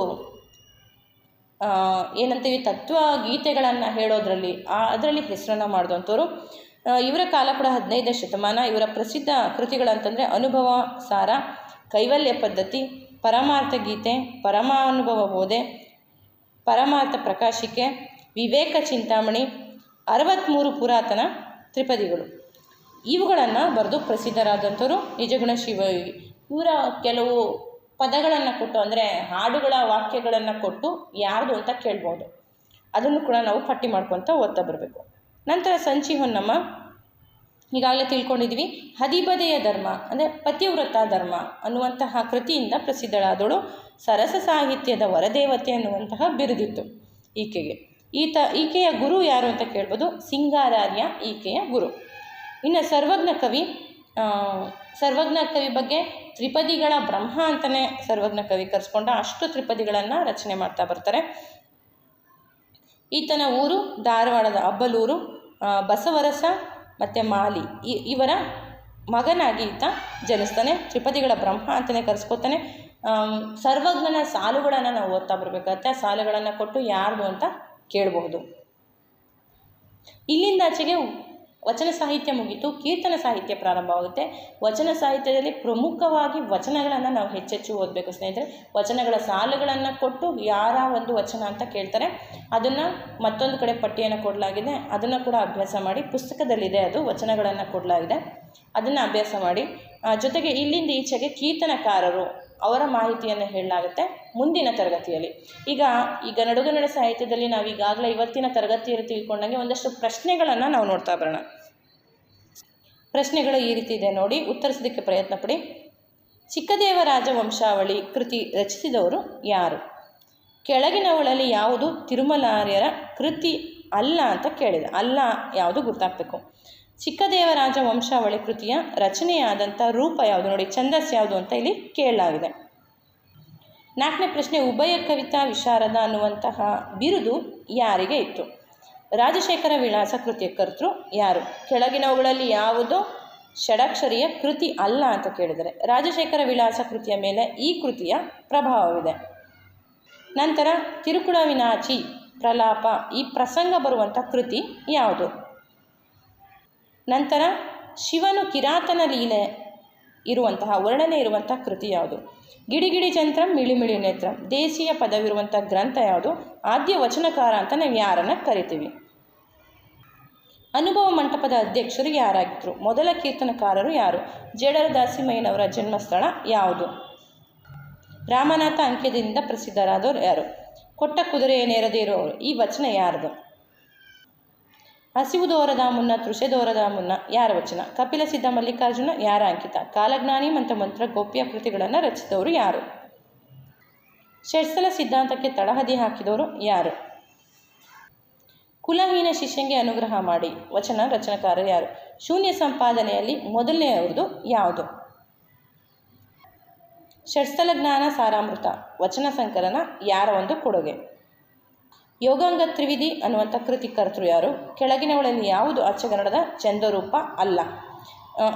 ಏನಂತೀವಿ, ತತ್ವ ಗೀತೆಗಳನ್ನು ಹೇಳೋದ್ರಲ್ಲಿ ಅದರಲ್ಲಿ ಹೆಸರನ್ನು ಮಾಡಿದಂಥವ್ರು. ಇವರ ಕಾಲ ಕೂಡ ಹದಿನೈದನೇ ಶತಮಾನ ಇವರ ಪ್ರಸಿದ್ಧ ಕೃತಿಗಳಂತಂದರೆ ಅನುಭವ ಸಾರ ಕೈವಲ್ಯ ಪದ್ಧತಿ, ಪರಮಾರ್ಥ ಗೀತೆ, ಪರಮಾನುಭವ ಬೋಧೆ, ಪರಮಾರ್ಥ ಪ್ರಕಾಶಿಕೆ, ವಿವೇಕ ಚಿಂತಾಮಣಿ ಅರವತ್ತ್ಮೂರು ಪುರಾತನ ತ್ರಿಪದಿಗಳು. ಇವುಗಳನ್ನು ಬರೆದು ಪ್ರಸಿದ್ಧರಾದಂಥವರು ನಿಜಗುಣ ಶಿವಯೋಗಿ. ಇವರ ಕೆಲವು ಪದಗಳನ್ನು ಕೊಟ್ಟು ಅಂದರೆ ಹಾಡುಗಳ ವಾಕ್ಯಗಳನ್ನು ಕೊಟ್ಟು ಯಾರ್ದು ಅಂತ ಕೇಳ್ಬೋದು. ಅದನ್ನು ಕೂಡ ನಾವು ಪಟ್ಟಿ ಮಾಡ್ಕೊತ ಓದ್ತಾ ಬರಬೇಕು. ನಂತರ ಸಂಚಿ ಹೊನ್ನಮ್ಮ ಈಗಾಗಲೇ ತಿಳ್ಕೊಂಡಿದ್ವಿ. ಹದಿಬದೆಯ ಧರ್ಮ, ಅಂದರೆ ಪತಿವ್ರತ ಧರ್ಮ ಅನ್ನುವಂತಹ ಕೃತಿಯಿಂದ ಪ್ರಸಿದ್ಧಳಾದಳು. ಸರಸ ಸಾಹಿತ್ಯದ ವರದೇವತೆ ಅನ್ನುವಂತಹ ಬಿರುದಿತ್ತು ಈಕೆಗೆ. ಈತ, ಈಕೆಯ ಗುರು ಯಾರು ಅಂತ ಕೇಳ್ಬೋದು. ಸಿಂಗಾರಾರ್ಯ ಈಕೆಯ ಗುರು. ಇನ್ನು ಸರ್ವಜ್ಞ ಕವಿ ಸರ್ವಜ್ಞ ಕವಿ ಬಗ್ಗೆ ತ್ರಿಪದಿಗಳ ಬ್ರಹ್ಮ ಅಂತಲೇ ಸರ್ವಜ್ಞ ಕವಿ ಕರೆಸ್ಕೊಂಡ ಅಷ್ಟು ತ್ರಿಪದಿಗಳನ್ನು ರಚನೆ ಮಾಡ್ತಾ ಬರ್ತಾರೆ. ಈತನ ಊರು ಧಾರವಾಡದ ಅಬ್ಬಲೂರು ಬಸವರಸ ಮತ್ತು ಮಾಲಿ. ಇವರ ಮಗನಾಗಿ ಈತ ಜನಿಸ್ತಾನೆ. ತ್ರಿಪದಿಗಳ ಬ್ರಹ್ಮ ಅಂತಲೇ ಕರೆಸ್ಕೊತಾನೆ. ಸರ್ವಜ್ಞನ ಸಾಲುಗಳನ್ನು ನಾವು ಓದ್ತಾ ಬರಬೇಕಾಗತ್ತೆ ಆ ಸಾಲುಗಳನ್ನು ಕೊಟ್ಟು ಯಾರ್ದು ಅಂತ ಕೇಳಬಹುದು. ಇಲ್ಲಿಂದಾಚೆಗೆ ವಚನ ಸಾಹಿತ್ಯ ಮುಗೀತು, ಕೀರ್ತನ ಸಾಹಿತ್ಯ ಪ್ರಾರಂಭವಾಗುತ್ತೆ. ವಚನ ಸಾಹಿತ್ಯದಲ್ಲಿ ಪ್ರಮುಖವಾಗಿ ವಚನಗಳನ್ನು ನಾವು ಹೆಚ್ಚೆಚ್ಚು ಓದಬೇಕು ಸ್ನೇಹಿತರೆ. ವಚನಗಳ ಸಾಲುಗಳನ್ನು ಕೊಟ್ಟು ಯಾರ ಒಂದು ವಚನ ಅಂತ ಕೇಳ್ತಾರೆ. ಅದನ್ನು ಮತ್ತೊಂದು ಕಡೆ ಪಟ್ಟಿಯನ್ನು ಕೊಡಲಾಗಿದೆ. ಅದನ್ನು ಕೂಡ ಅಭ್ಯಾಸ ಮಾಡಿ ಪುಸ್ತಕದಲ್ಲಿದೆ ಅದು, ವಚನಗಳನ್ನು ಕೊಡಲಾಗಿದೆ. ಅದನ್ನು ಅಭ್ಯಾಸ ಮಾಡಿ. ಜೊತೆಗೆ ಇಲ್ಲಿಂದ ಈಚೆಗೆ ಕೀರ್ತನಕಾರರು ಅವರ ಮಾಹಿತಿಯನ್ನು ಹೇಳಲಾಗುತ್ತೆ ಮುಂದಿನ ತರಗತಿಯಲ್ಲಿ. ಈಗ ಈಗ ನಡುಗನ್ನಡ ಸಾಹಿತ್ಯದಲ್ಲಿ ನಾವು ಈಗಾಗಲೇ ಇವತ್ತಿನ ತರಗತಿಯಲ್ಲಿ ತಿಳ್ಕೊಂಡಂಗೆ ಒಂದಷ್ಟು ಪ್ರಶ್ನೆಗಳನ್ನು ನಾವು ನೋಡ್ತಾ ಬರೋಣ. ಪ್ರಶ್ನೆಗಳು ಈ ರೀತಿ ಇದೆ ನೋಡಿ, ಉತ್ತರಿಸೋದಕ್ಕೆ ಪ್ರಯತ್ನ ಪಡಿ. ಚಿಕ್ಕದೇವರಾಜ ವಂಶಾವಳಿ ಕೃತಿ ರಚಿಸಿದವರು ಯಾರು? ಕೆಳಗಿನವಳಲ್ಲಿ ಯಾವುದು ತಿರುಮಲಾರ್ಯರ ಕೃತಿ ಅಲ್ಲ ಅಂತ ಕೇಳಿದೆ. ಅಲ್ಲ ಯಾವುದು ಗೊತ್ತಾಗಬೇಕು? ಚಿಕ್ಕದೇವರಾಜ ವಂಶಾವಳಿ ಕೃತಿಯ ರಚನೆಯಾದಂಥ ರೂಪ ಯಾವುದು ನೋಡಿ, ಛಂದಸ್ ಯಾವುದು ಅಂತ ಇಲ್ಲಿ ಕೇಳಲಾಗಿದೆ. ನಾಲ್ಕನೇ ಪ್ರಶ್ನೆ, ಉಭಯ ಕವಿತಾ ವಿಶಾರದ ಅನ್ನುವಂತಹ ಬಿರುದು ಯಾರಿಗೆ ಇತ್ತು? ರಾಜಶೇಖರ ವಿಳಾಸ ಕೃತಿಯ ಕರ್ತೃ ಯಾರು? ಕೆಳಗಿನವುಗಳಲ್ಲಿ ಯಾವುದು? ಷಡಕ್ಷರಿಯ ಕೃತಿ ಅಲ್ಲ ಅಂತ ಕೇಳಿದರೆ, ರಾಜಶೇಖರ ವಿಳಾಸ ಕೃತಿಯ ಮೇಲೆ ಈ ಕೃತಿಯ ಪ್ರಭಾವವಿದೆ. ನಂತರ ತಿರುಕುಳ ವಿನಾಚಿ ಪ್ರಲಾಪ, ಈ ಪ್ರಸಂಗ ಬರುವಂಥ ಕೃತಿ ಯಾವುದು? ನಂತರ ಶಿವನು ಕಿರಾತನ ಲೀಲೆ ಇರುವಂತಹ ವರ್ಣನೆ ಇರುವಂಥ ಕೃತಿ ಯಾವುದು? ಗಿಡಿಗಿಡಿ ಚಂತ್ರಂ ಮಿಳಿಮಿಳಿ ನೇತ್ರಂ. ದೇಶೀಯ ಪದವಿರುವಂಥ ಗ್ರಂಥ ಯಾವುದು? ಆದ್ಯ ವಚನಕಾರ ಅಂತ ನಾವು ಯಾರನ್ನು ಕರಿತೀವಿ. ಅನುಭವ ಮಂಟಪದ ಅಧ್ಯಕ್ಷರು ಯಾರಾಗಿದ್ದರು ಮೊದಲ ಕೀರ್ತನಕಾರರು ಯಾರು? ಜೇಡರ ದಾಸಿಮಯ್ಯನವರ ಜನ್ಮಸ್ಥಳ ಯಾವುದು? ರಾಮನಾಥ ಅಂಕ್ಯದಿಂದ ಪ್ರಸಿದ್ಧರಾದವರು ಯಾರು? ಕೊಟ್ಟ ಕುದುರೆಯ ನೇರದೇ ಇರುವವರು. ಈ ವಚನ ಯಾರದು? ಹಸಿವು ದೋರದ ಮುನ್ನ ತೃಷೆ ದೋರದ ಮುನ್ನ ಯಾರ ವಚನ? ಕಪಿಲ ಸಿದ್ಧ ಮಲ್ಲಿಕಾರ್ಜುನ, ಯಾರ ಅಂಕಿತ? ಕಾಲಜ್ಞಾನಿ ಮತ್ತು ಮಂತ್ರ ಗೋಪ್ಯ ಕೃತಿಗಳನ್ನು ರಚಿಸಿದವರು ಯಾರು? ಷಡ್ಸಲ ಸಿದ್ಧಾಂತಕ್ಕೆ ತಳಹದಿ ಹಾಕಿದವರು ಯಾರು? ಕುಲಹೀನ ಶಿಷ್ಯಂಗೆ ಅನುಗ್ರಹ ಮಾಡಿ. ವಚನ ರಚನಕಾರರು ಯಾರು? ಶೂನ್ಯ ಸಂಪಾದನೆಯಲ್ಲಿ ಮೊದಲನೆಯವ್ರದ್ದು ಯಾವುದು? ಷಡ್ಸ್ಥಲ ಜ್ಞಾನ ಸಾರಾಮೃತ. ವಚನ ಸಂಕಲನ ಯಾರ ಒಂದು ಕೊಡುಗೆ? ಯೋಗಾಂಗ ತ್ರಿವಿಧಿ ಅನ್ನುವಂಥ ಕೃತಿ ಕರ್ತೃ ಯಾರು? ಕೆಳಗಿನವುಗಳಲ್ಲಿ ಯಾವುದು ಅಚ್ಚಗನ್ನಡದ ಚಂದರೂಪ ಅಲ್ಲ?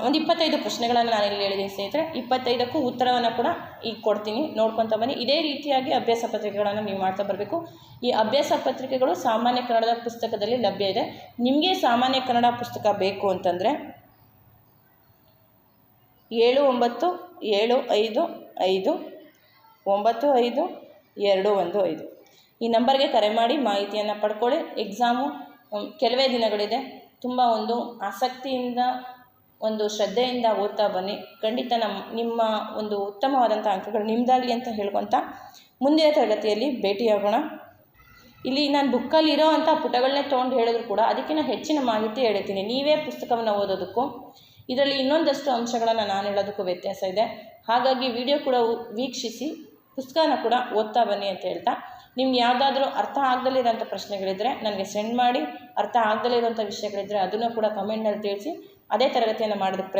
ಒಂದು ಇಪ್ಪತ್ತೈದು ಪ್ರಶ್ನೆಗಳನ್ನು ನಾನು ಇಲ್ಲಿ ಹೇಳಿದ್ದೀನಿ ಸ್ನೇಹಿತರೆ. ಇಪ್ಪತ್ತೈದಕ್ಕೂ ಉತ್ತರವನ್ನು ಕೂಡ ಈಗ ಕೊಡ್ತೀನಿ. ನೋಡ್ಕೊತ ಬನ್ನಿ. ಇದೇ ರೀತಿಯಾಗಿ ಅಭ್ಯಾಸ ಪತ್ರಿಕೆಗಳನ್ನು ನೀವು ಮಾಡ್ತಾ ಬರಬೇಕು. ಈ ಅಭ್ಯಾಸ ಪತ್ರಿಕೆಗಳು ಸಾಮಾನ್ಯ ಕನ್ನಡದ ಪುಸ್ತಕದಲ್ಲಿ ಲಭ್ಯ ಇದೆ. ನಿಮಗೆ ಸಾಮಾನ್ಯ ಕನ್ನಡ ಪುಸ್ತಕ ಬೇಕು ಅಂತಂದರೆ ಏಳು ಒಂಬತ್ತು ಏಳು ಐದು ಐದು ಒಂಬತ್ತು ಐದು ಎರಡು ಒಂದು ಐದು. ಈ ನಂಬರ್ಗೆ ಕರೆ ಮಾಡಿ ಮಾಹಿತಿಯನ್ನು ಪಡ್ಕೊಳ್ಳಿ. ಎಕ್ಸಾಮು ಕೆಲವೇ ದಿನಗಳಿದೆ. ತುಂಬ ಒಂದು ಆಸಕ್ತಿಯಿಂದ, ಒಂದು ಶ್ರದ್ಧೆಯಿಂದ ಓದ್ತಾ ಬನ್ನಿ. ಖಂಡಿತ ನಮ್ಮ ನಿಮ್ಮ ಒಂದು ಉತ್ತಮವಾದಂಥ ಅಂಕಗಳು ನಿಮ್ಮದಾಗಲಿ ಅಂತ ಹೇಳ್ಕೊತ ಮುಂದಿನ ತರಗತಿಯಲ್ಲಿ ಭೇಟಿಯಾಗೋಣ. ಇಲ್ಲಿ ನಾನು ಬುಕ್ಕಲ್ಲಿ ಅಂಥ ಪುಟಗಳನ್ನೇ ತೊಗೊಂಡು ಹೇಳಿದ್ರು ಕೂಡ ಅದಕ್ಕಿಂತ ಹೆಚ್ಚಿನ ಮಾಹಿತಿ ಹೇಳ್ತೀನಿ. ನೀವೇ ಪುಸ್ತಕವನ್ನು ಓದೋದಕ್ಕೂ, ಇದರಲ್ಲಿ ಇನ್ನೊಂದಷ್ಟು ಅಂಶಗಳನ್ನು ನಾನು ಹೇಳೋದಕ್ಕೂ ವ್ಯತ್ಯಾಸ ಇದೆ. ಹಾಗಾಗಿ ವಿಡಿಯೋ ಕೂಡ ವೀಕ್ಷಿಸಿ, ಪುಸ್ತಕನ ಕೂಡ ಓದ್ತಾ ಬನ್ನಿ ಅಂತ ಹೇಳ್ತಾ ನಿಮ್ಗೆ ಯಾವುದಾದ್ರೂ ಅರ್ಥ ಆಗದಲ್ಲೇ ಇರೋಂಥ ಪ್ರಶ್ನೆಗಳಿದ್ದರೆ ನನಗೆ ಸೆಂಡ್ ಮಾಡಿ ಅರ್ಥ ಆಗದಲ್ಲೇ ಇರೋಂಥ ವಿಷಯಗಳಿದ್ದರೆ ಅದನ್ನು ಕೂಡ ಕಮೆಂಟ್ನಲ್ಲಿ ತಿಳಿಸಿ, ಅದೇ ತರಗತಿಯನ್ನು ಮಾಡೋದಕ್ಕೆ ಪ್ರಯತ್ನ